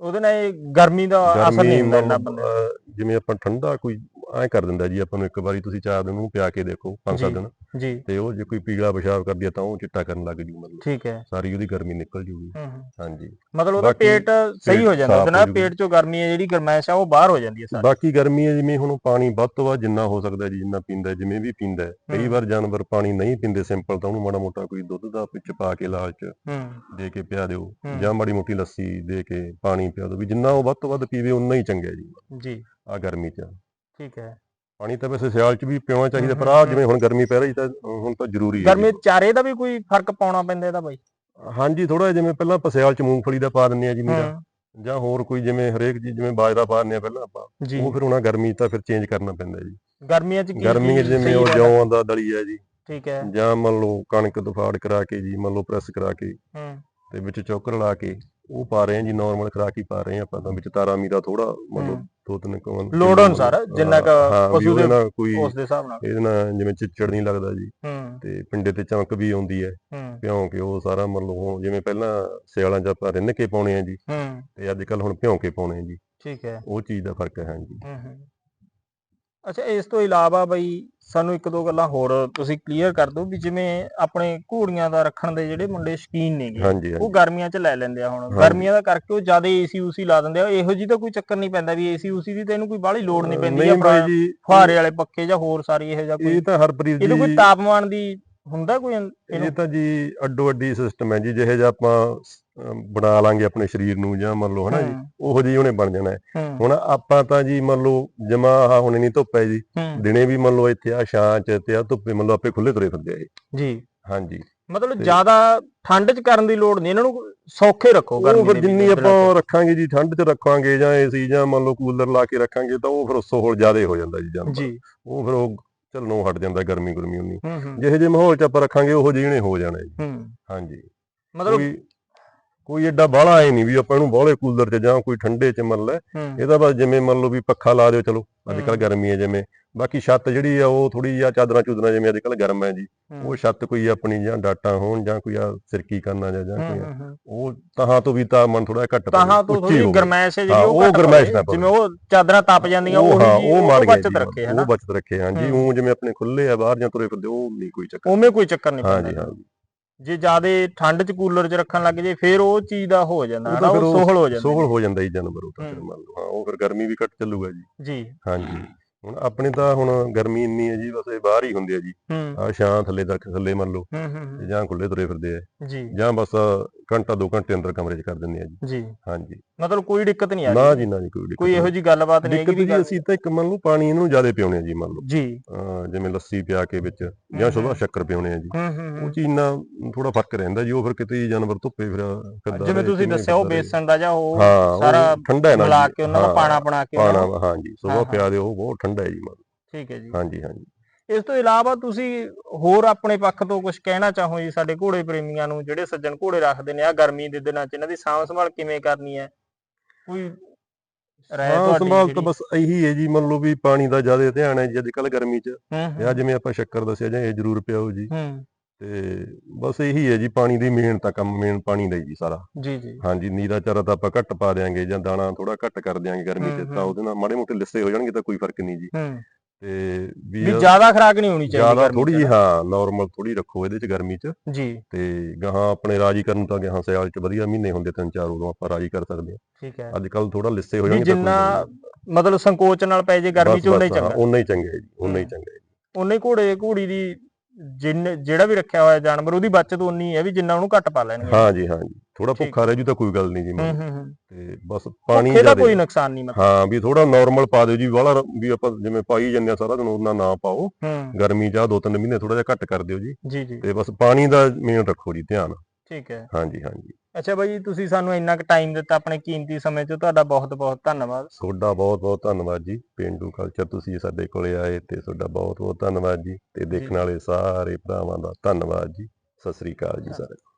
ਉਹਦੇ ਨਾਲ ਇਹ ਗਰਮੀ ਦਾ ਅਸਰ ਨਹੀਂ ਹੁੰਦਾ ਇੰਨਾ ਮਤਲਬ, ਬੰਦੇ ਅਹ, ਜਿਵੇਂ ਆਪਾਂ ਠੰਡਾ ਕੋਈ ਐ ਕਰ ਦਿੰਦਾ ਜੀ ਆਪਾਂ ਨੂੰ ਇੱਕ ਵਾਰੀ ਤੁਸੀਂ ਚਾਰ ਦਿਨ ਨੂੰ ਪਿਆ ਕੇ ਦੇਖੋ ਪੰਜ ਸੱਤ। ਦਿਨ। ਜੀ। ਤੇ ਉਹ ਜੇ ਕੋਈ ਪੀਲਾ ਪਿਸ਼ਾਬ ਕਰਦੀ ਆ ਤਾਂ ਉਹ ਚਿੱਟਾ ਕਰਨ ਲੱਗ ਜੂ ਮਤਲਬ। ਠੀਕ ਹੈ। ਸਾਰੀ ਉਹਦੀ ਗਰਮੀ ਨਿਕਲ ਜੂਗੀ। ਹੂੰ ਹੂੰ। ਹਾਂਜੀ। ਮਤਲਬ ਉਹਦਾ ਪੇਟ ਸਹੀ ਹੋ ਜਾਂਦਾ ਉਹਦੇ ਨਾਲ ਹੋ। ਪੇਟ ਚੋਂ ਗਰਮੀ ਹੈ ਜਿਹੜੀ ਗਰਮੈਸ਼ ਆ ਉਹ ਬਾਹਰ ਹੋ ਜਾਂਦੀ ਹੈ ਸਾਰੀ। ਬਾਕੀ ਗਰਮੀ ਹੈ ਜਿਵੇਂ ਹੁਣ ਪਾਣੀ ਵੱਧ ਤੋਂ ਵੱਧ ਜਿੰਨਾ ਹੋ ਸਕਦਾ ਜੀ ਜਿੰਨਾ ਪੀਂਦਾ ਹੈ, ਜਿਵੇਂ ਵੀ ਪੀਂਦਾ ਹੈ। ਕਈ ਹੂੰ। ਵਾਰ ਜਾਨਵਰ ਪਾਣੀ ਨਹੀਂ ਪੀਂਦੇ ਸਿੰਪਲ ਤਾਂ ਉਹਨੂੰ ਮਾੜਾ ਮੋਟਾ ਕੋਈ ਦੁੱਧ ਦਾ ਵਿੱਚ ਪਾ ਕੇ ਲਾਲਚ ਹੂੰ। ਦੇ ਕੇ ਪਿਆ ਦਿਓ ਹੂੰ। ਜਾਂ ਮਾੜੀ ਮੋਟੀ ਲੱਸੀ ਦੇ ਕੇ ਪਾਣੀ ਪਿਆ ਦਿਓ ਵੀ ਜਿੰਨਾ ਉਹ ਵੱਧ ਤੋਂ ਵੱਧ ਪੀਵੇ ਉਨਾ ਹੀ ਚੰਗਾ ਹੈ ਜੀ। ਜੀ। ਆ ਗਰਮੀ 'ਚ। ਠੀਕ ਹੈ ਪਾਣੀ ਤਾਂ ਵੈਸੇ ਸਿਆਲ 'ਚ ਵੀ ਪੀਣਾ ਚਾਹੀਦਾ ਪਰ ਆ। ਜਿਵੇਂ ਹੁਣ ਗਰਮੀ ਪੈ ਰਹੀ ਤਾਂ ਹੁਣ ਤਾਂ ਜ਼ਰੂਰੀ ਹੈ ਗਰਮੀ ਜੀ। ਚ ਚਾਰੇ ਦਾ ਵੀ ਕੋਈ ਫ਼ਰਕ ਪਾਉਣਾ ਪੈਂਦਾ ਇਹਦਾ ਬਾਈ। ਹਾਂਜੀ ਥੋੜਾ ਜਿਵੇਂ ਪਹਿਲਾਂ ਆਪਾਂ ਸਿਆਲ 'ਚ ਮੂੰਗਫਲੀ ਦਾ ਪਾ ਦਿੰਦੇ ਆ ਜੀ ਹੂੰ ਜਾਂ ਹੋਰ ਕੋਈ ਜਿਵੇਂ ਹਰੇਕ ਚੀਜ਼ ਜਿਵੇਂ ਬਾਜਰਾ ਪਾ ਦਿੰਦੇ ਆ ਪਹਿਲਾਂ ਆਪਾਂ ਜੀ। ਉਹ ਫਿਰ ਉਹਨਾਂ ਗਰਮੀ ਤਾਂ ਫਿਰ ਚੇਂਜ ਕਰਨਾ ਪੈਂਦਾ ਜੀ। ਗਰਮੀਆਂ ਚ ਕੀ ਗਰਮੀ 'ਚ ਚੀਜ਼ ਜਿਵੇਂ ਉਹ? ਜੌਆਂ ਦਾ ਦਲੀ ਹੈ ਜੀ। ਠੀਕ ਹੈ। ਜਾਂ ਮੰਨ ਲਓ ਕਣਕ ਦਫਾੜ ਕਰਾ ਕੇ ਜੀ ਮੰਨ ਲਓ ਪ੍ਰੈਸ ਕਰਾ ਕੇ ਹੂੰ ਤੇ ਵਿੱਚ ਚੌਕਰ ਲਾ ਕੇ ਉਹ ਪਾ ਰਹੇ ਆ ਜੀ ਨਾਰਮਲ ਖੁਰਾਕ ਹੀ ਪਾ ਰਹੇ ਆ ਆਪਾਂ ਤਾਂ ਵਿੱਚ ਤਾਰਾ ਮੀਰਾ ਥੋੜਾ ਮਤਲਬ। ਦੋ ਤਿੰਨ ਕੁ ਲੋੜ ਅਨੁਸਾਰ ਜਿੰਨਾ ਕੁ ਪਸ਼ੂ ਦੇ ਕੋਈ ਉਸ ਦੇ ਹਿਸਾਬ ਨਾਲ। ਇਹਦੇ ਨਾਲ ਜਿਵੇਂ ਚਿੱਚੜ ਨਹੀਂ ਲੱਗਦਾ ਜੀ। ਤੇ ਪਿੰਡੇ ਤੇ ਚਮਕ ਵੀ ਆਉਂਦੀ ਹੈ। ਭਿਉਂ ਕੇ ਉਹ ਸਾਰਾ ਹੁਣ ਜਿਵੇਂ ਪਹਿਲਾਂ ਸਿਆਲਾਂ 'ਚ ਆਪਾਂ ਰਿੰਨ ਕੇ ਪਾਉਣੇ ਆ ਜੀ। ਤੇ ਅੱਜ ਕੱਲ ਹੁਣ ਭਿਉਂ ਕੇ ਪਾਉਣੇ ਆ ਜੀ। ਠੀਕ ਹੈ। ਉਹ ਚੀਜ਼ ਦਾ ਫ਼ਰਕ ਹੈ ਹਾਂਜੀ। ਅੱਛਾ ਇਸ ਤੋਂ ਇਲਾਵਾ ਬਈ ਸਾਨੂੰ ਇੱਕ ਦੋ ਗੱਲਾਂ ਹੋਰ ਤੁਸੀਂ ਕਲੀਅਰ ਕਰ ਦਿਓ ਵੀ ਜਿਵੇਂ ਆਪਣੇ ਘੋੜੀਆਂ ਦਾ ਰੱਖਣ ਦੇ ਜਿਹੜੇ ਮੁੰਡੇ ਸ਼ੌਕੀਨ ਨੇਗੇ ਉਹ ਗਰਮੀਆਂ 'ਚ ਲੈ ਲੈਂਦੇ ਆ ਹੁਣ। ਗਰਮੀਆਂ ਦਾ ਕਰਕੇ ਉਹ ਜ਼ਿਆਦਾ ਏਸੀ ਉਸੀ ਲਾ ਦਿੰਦੇ ਆ। ਇਹੋ ਜੀ ਤਾਂ ਕੋਈ ਚੱਕਰ ਨਹੀਂ ਪੈਂਦਾ ਵੀ ਏਸੀ ਉਸੀ ਦੀ ਤਾਂ ਇਹਨੂੰ ਕੋਈ ਬਾਹਲੀ ਲੋੜ ਨਹੀਂ ਪੈਂਦੀ ਜੀ ਫੁਹਾਰੇ ਵਾਲੇ ਪੱਕੇ ਜਾਂ ਹੋਰ ਸਾਰੀ ਇਹੋ ਜਿਹਾ ਕੋਈ ਇਹ ਤਾਂ ਹਰਪ੍ਰੀਤ ਇਹਦੇ ਕੋਈ ਜੀ ਤਾਪਮਾਨ ਦੀ ਹੁੰਦਾ ਕੋਈ ਇਹ ਇਹਨੂੰ ਤਾਂ ਜੀ ਅੱਡੋ ਅੱਡੀ ਸਿਸਟਮ ਹੈ ਜੀ ਜਿਹੇ ਜਿਹਾ ਆਪਾਂ ਬਣਾ ਲਾਂਗੇ ਆਪਣੇ ਸਰੀਰ ਨੂੰ ਜਾਂ ਮੰਨ ਲਓ ਹਨਾ ਜੀ ਉਹੋ ਜਿਹੀ ਉਹਨੇ ਬਣ ਜਾਣਾ ਹੁਣ ਆਪਾਂ ਤਾਂ ਜੀ ਮੰਨ ਲਓ ਜਮਾ ਆਹ ਹੁਣ ਨਹੀਂ ਧੁੱਪ ਹੈ ਜੀ ਦਿਨੇ ਵੀ ਮੰਨ ਲਓ ਇੱਥੇ ਆ ਛਾਂ ਚ ਤੇ ਆ ਧੁੱਪੇ ਮੰਨ ਲਓ ਆਪੇ ਖੁੱਲੇ ਤੁਰੇ ਫਿਰਦੇ ਆ ਇਹ। ਜੀ। ਹਾਂਜੀ। ਮਤਲਬ ਤੇ- ਜ਼ਿਆਦਾ ਠੰਡ 'ਚ ਕਰਨ ਦੀ ਲੋੜ ਨਹੀਂ ਇਹਨਾਂ ਨੂੰ ਸੌਖੇ ਰੱਖੋ ਗਰਮੀ ਦੇ ਜਿੰਨੀ ਵਿੱਚ ਆਪਾਂ ਰੱਖਾਂਗੇ ਜੀ ਠੰਡ ਚ ਰੱਖਾਂਗੇ ਜਾਂ ਏਸੀ ਜਾਂ ਮੰਨ ਲਓ ਕੂਲਰ ਲਾ ਕੇ ਰੱਖਾਂਗੇ ਤਾਂ ਉਹ ਫਿਰ ਸੋਹਲ ਜ਼ਿਆਦਾ ਹੋ ਜਾਂਦਾ ਜੀ ਜਾਨਵਰ। ਜੀ। ਉਹ ਫਿਰ ਉਹ ਚੱਲਣੋਂ ਹਟ ਜਾਂਦਾ ਗਰਮੀ ਗੁਰਮੀ ਉਨੀ। ਜਿਹੇ ਜਿਹੇ ਮਾਹੌਲ ਚ ਆਪਾਂ ਰੱਖਾਂਗੇ ਉਹੋ ਜਿਹੇ ਨੇ ਹੋ ਜਾਣਾ ਜੀ। ਹਾਂਜੀ। ਮਤਲਬ ਕੋਈ ਏਡਾ ਬਾਹਲਾ ਐ ਨਹੀਂ ਵੀ ਆਪਾਂ ਇਹਨੂੰ ਬਾਹਲੇ ਕੂਲਰ 'ਚ ਜਾਂ ਕੋਈ ਠੰਡੇ 'ਚ ਮੰਨ ਲੈ ਹੂੰ ਇਹ ਤਾਂ ਬਸ ਜਿਵੇਂ ਮੰਨ ਲਓ ਵੀ ਪੱਖਾ ਲਾ ਦਿਓ ਚਲੋ ਅੱਜ ਕੱਲ ਹੂੰ। ਗਰਮੀ ਹੈ ਜਿਵੇਂ ਬਾਕੀ ਛੱਤ ਜਿਹੜੀ ਆ ਉਹ ਥੋੜੀ ਜਿਹਾ ਚਾਦਰਾਂ ਚੂਦਰਾਂ ਜਿਵੇਂ ਅੱਜ ਕੱਲ ਗਰਮ ਹੈ ਜੀ ਹੂੰ, ਉਹ ਛੱਤ ਕੋਈ ਆਪਣੀ ਜਾਂ ਡਾਟਾ ਹੋਣ ਜਾਂ ਕੋਈ ਆ ਸਿਰਕੀ ਕਰਨਾ ਜਾਂ ਜਾਂ ਹੂੰ, ਕੋਈ ਹੂੰ, ਹੂੰ। ਉਹ ਤਹਾਂ ਤੋਂ ਵੀ ਤਾਪਮਾਨ ਥੋੜਾ ਘੱਟ ਤਾਹਾਂ ਤੋਂ ਥੋੜੀ। ਗਰਮੈਸ਼ ਹੈ ਜਿਹੜੀ ਹਾਂ, ਉਹ ਗਰਮੈਸ਼। ਨਾ। ਜਿਵੇਂ ਉਹ ਚਾਦਰਾਂ ਤਪ ਜਾਂਦੀਆਂ ਉਹ ਹਾਂ ਜੀ, ਉਹ ਮਾਰ ਗਿਆ ਬਚਤ ਰੱਖੇ ਜੀ ਹਨਾ ਉਹ ਬਚਤ ਰੱਖੇ ਹੂੰ। ਉਹ ਜਿਵੇਂ ਆਪਣੇ ਖੁੱਲੇ ਆ ਬਾਹਰ ਜਾਂ ਤੁਰੇ ਫਿਰਦੇ ਉਹ ਨਹੀਂ ਕੋਈ ਚੱਕਰ ਉਵੇਂ ਕੋਈ ਚੱਕਰ ਨਹੀਂ ਪੈਂਦਾ ਹਾਂ ਜੇ ਜ਼ਿਆਦਾ ਠੰਡ 'ਚ ਕੂਲਰ 'ਚ ਰੱਖਣ ਲੱਗ ਜੇ ਫਿਰ ਉਹ ਚੀਜ਼ ਦਾ ਹੋ ਜਾਂਦਾ ਹਨਾ ਉਹ ਸੋਹਲ ਹੋ ਜਾਂਦਾ ਸੋਹਲ ਹੋ। ਜਾਂਦਾ ਜੀ ਜਾਨਵਰ ਉਹ ਤਾਂ ਫਿਰ। ਮੰਨ ਲਓ ਹਾਂ ਉਹ ਫਿਰ ਗਰਮੀ ਵੀ ਘੱਟ ਚੱਲੂਗਾ ਜੀ। ਜੀ। ਹਾਂਜੀ। ਹੁਣ ਆਪਣੇ ਤਾਂ ਹੁਣ ਗਰਮੀ ਇੰਨੀ ਹੈ ਜੀ ਬਸ ਇਹ ਬਾਹਰ ਹੀ ਹੁੰਦੇ ਆ ਜੀ। ਆ ਛਾਂ ਥੱਲੇ ਦਰਖਤ ਥੱਲੇ ਮੰਨ ਲਓ ਜਾਂ ਖੁੱਲੇ ਤੁਰੇ ਫਿਰਦੇ ਆ। ਜੀ। ਜਾਂ ਬਸ ਘੰਟਾ ਦੋ ਘੰਟੇ ਅੰਦਰ ਕਮਰੇ 'ਚ ਕਰ ਦਿੰਦੇ ਆ ਜੀ ਜੀ ਹਾਂਜੀ ਮਤਲਬ ਕੋਈ ਦਿੱਕਤ ਨਹੀਂ ਆ ਨਾ ਜੀ ਨਾ ਜੀ ਕੋਈ ਦਿੱਕਤ ਕੋਈ ਇਹੋ। ਜੀ ਗੱਲਬਾਤ ਨਹੀਂ ਹੈਗੀ ਵੀ ਜੀ ਅਸੀਂ ਤਾਂ ਇੱਕ ਮੰਨ ਲਓ ਪਾਣੀ ਇਹਨੂੰ ਜ਼ਿਆਦਾ ਪਿਉਣੇ ਆ ਜੀ ਮੰਨ ਲਓ ਜੀ ਜਿਵੇਂ ਲੱਸੀ ਪਿਆ ਕੇ ਵਿੱਚ ਜਾਂ ਹੂੰ। ਸ਼ੱਕਰ ਪਿਉਣੇ ਆ ਜੀ ਉਹ ਚੀਜ਼ ਨਾਲ ਥੋੜਾ ਫ਼ਰਕ ਰਹਿੰਦਾ ਜੀ ਉਹ ਫਿਰ ਕਿਤੇ ਜਾਨਵਰ ਧੁੱਪੇ ਫਿਰ ਫਿਰਦਾ ਜਿਵੇਂ ਤੁਸੀਂ ਦੱਸਿਆ ਉਹ। ਬੇਸਣ ਦਾ ਜਾਂ ਉਹ ਸਾਰਾ ਠੰਡਾ ਹੈ ਨਾ ਮਿਲਾ ਜੀ। ਕੇ ਉਹਨਾਂ ਦਾ ਪਾਣਾ ਬਣਾ ਕੇ ਪਾਣਾ ਹਾਂ, ਸੁਬਾਹ ਹਾਂ। ਪਿਆ ਦਿਓ ਉਹ ਬਹੁਤ ਠੰਡਾ ਹੈ ਜੀ ਮੰਨ। ਠੀਕ ਹੈ ਜੀ ਹਾਂਜੀ ਹਾਂਜੀ ਇਸ ਤੋਂ ਇਲਾਵਾ ਤੁਸੀਂ ਹੋਰ ਆਪਣੇ ਪੱਖ ਤੋਂ ਕੁਝ ਕਹਿਣਾ ਚਾਹੋ ਜੀ ਸਾਡੇ ਘੋੜੇ ਪ੍ਰੇਮੀਆਂ ਨੂੰ ਜਿਹੜੇ ਸੱਜਣ ਘੋੜੇ ਰੱਖਦੇ ਨੇ ਆ ਗਰਮੀ ਦੇ ਦਿਨਾਂ 'ਚ ਇਹਨਾਂ ਦੀ ਸਾਂਭ ਸੰਭਾਲ ਕਿਵੇਂ ਕਰਨੀ ਹੈ? ਕੋਈ ਤੁਹਾਡੀ ਸੰਭਾਲ ਤਾਂ? ਬਸ ਇਹੀ ਹੈ ਜੀ ਮੰਨ ਲਓ ਵੀ ਪਾਣੀ ਦਾ ਜ਼ਿਆਦਾ ਧਿਆਨ ਹੈ ਜੀ ਅੱਜ ਕੱਲ ਗਰਮੀ 'ਚ। ਤੇ ਆ ਜਿਵੇਂ ਆਪਾਂ ਸ਼ੱਕਰ ਦੱਸਿਆ ਜਾਂ ਇਹ ਜ਼ਰੂਰ ਪਿਆਓ ਜੀ। ਤੇ ਬਸ ਇਹੀ ਹੈ ਜੀ ਪਾਣੀ ਦੀ ਮੇਨ ਤਾਂ ਕੰਮ ਮੇਨ ਪਾਣੀ ਦਾ ਜੀ ਸਾਰਾ। ਜੀ ਜੀ। ਹਾਂਜੀ ਨੀਰਾ ਚਾਰਾ ਤਾਂ ਆਪਾਂ ਘੱਟ ਪਾ ਦਿਆਂਗੇ ਜਾਂ ਦਾਣਾ ਥੋੜਾ ਘੱਟ ਕਰ ਦਿਆਂਗੇ ਗਰਮੀ 'ਚ ਹੂੰ। ਤਾਂ ਉਹਦੇ ਨਾਲ ਮਾੜੇ ਮੋਟੇ ਲਿੱਸੇ ਹੋ ਜਾਣਗੇ ਤਾਂ ਕੋਈ ਫ਼ਰਕ ਨਹੀਂ ਜੀ। ਤੇ ਵੀ ਜ਼ਿਆਦਾ ਖਰਾਕ ਨਹੀਂ ਹੋਣੀ ਚਾਹੀਦੀ ਜ਼ਿਆਦਾ ਥੋੜੀ ਜੀ। ਹਾਂ ਨਾਰਮਲ ਥੋੜੀ ਰੱਖੋ ਇਹਦੇ 'ਚ ਗਰਮੀ 'ਚ ਜੀ ਤੇ ਗਾਹਾਂ ਆਪਣੇ ਰਾਜੀ ਕਰਨ ਤਾਂ ਗਾਹਾਂ ਸਿਆਲ 'ਚ ਵਧੀਆ ਮਹੀਨੇ ਹੁੰਦੇ ਤਿੰਨ ਚਾਰ ਉਦੋਂ ਆਪਾਂ ਰਾਜੀ ਕਰ ਸਕਦੇ ਹਾਂ ਠੀਕ ਹੈ ਅੱਜ ਕੱਲ ਥੋੜਾ ਲਿੱਸੇ ਹੋ ਜਾਣਗੇ ਜਿੰਨਾ। ਮਤਲਬ ਸੰਕੋਚ ਨਾਲ ਪੈ ਜੇ ਗਰਮੀ 'ਚ ਉਨਾ ਹੀ ਹਾਂ, ਚੰਗਾ ਉਨਾ ਹੀ ਚੰਗਾ ਹੈ ਜੀ ਉਨਾ ਹੀ ਹੂੰ। ਚੰਗਾ ਹੈ ਜੀ। ਉਨੇ ਘੋੜੇ ਘੋੜੀ ਦੀ ਜਿੰਨ ਜਿਹੜਾ ਵੀ ਰੱਖਿਆ ਹੋਇਆ ਜਾਨਵਰ ਉਹਦੀ ਬਚਤ ਉਨੀ ਹੈ ਵੀ ਜਿੰਨਾ ਉਹਨੂੰ ਘੱਟ ਪਾ ਲੈਣਗੇ। ਹਾਂ ਜੀ ਹਾਂ ਜੀ ਥੋੜਾ। ਭੁੱਖਾ ਰਹਿ ਜੂ ਤਾਂ ਕੋਈ ਗੱਲ ਨਹੀਂ ਜੀ ਤੇ ਬਸ ਪਾਣੀ ਜ਼ਿਆਦਾ ਕੋਈ ਨੁਕਸਾਨ ਨਹੀਂ ਮਤਲਬ। ਹਾਂ ਵੀ ਥੋੜਾ ਨਾਰਮਲ ਪਾ ਦਿਓ ਜੀ ਵਾਲਾ ਵੀ ਆਪਾਂ ਜਿਵੇਂ ਪਾਈ ਜੰਨੇ ਸਾਰਾ ਦਿਨ ਉਹਨਾਂ ਨਾ ਪਾਓ। ਹੂੰ। ਗਰਮੀ ਜਾਂ ਦੋ ਤਿੰਨ ਮਹੀਨੇ ਥੋੜਾ ਜਿਹਾ ਘੱਟ ਕਰ ਦਿਓ ਜੀ। ਤੇ ਬਸ ਪਾਣੀ ਦਾ ਮੇਨ ਰੱਖੋ ਜੀ ਧਿਆਨ। ਠੀਕ ਹੈ। ਹਾਂਜੀ ਹਾਂਜੀ। ਅੱਛਾ ਬਾਈ ਤੁਸੀਂ ਸਾਨੂੰ ਇੰਨਾ ਕੁ ਟਾਈਮ ਦਿੱਤਾ ਆਪਣੇ ਕੀਮਤੀ ਸਮੇਂ 'ਚ ਤੁਹਾਡਾ ਬਹੁਤ ਬਹੁਤ ਧੰਨਵਾਦ। ਤੁਹਾਡਾ ਬਹੁਤ ਬਹੁਤ ਧੰਨਵਾਦ ਜੀ। ਪੇਂਡੂ ਕਲਚਰ ਤੁਸੀਂ ਸਾਡੇ ਕੋਲੇ ਆਏ ਤੇ ਤੁਹਾਡਾ ਬਹੁਤ ਬਹੁਤ ਧੰਨਵਾਦ ਜੀ। ਤੇ ਦੇਖਣ ਵਾਲੇ ਸਾਰੇ ਭਰਾਵਾਂ ਦਾ ਧੰਨਵਾਦ ਜੀ। ਸਤਿ ਸ੍ਰੀ ਅਕਾਲ ਜੀ ਸਾਰਿਆਂ ਨੂੰ।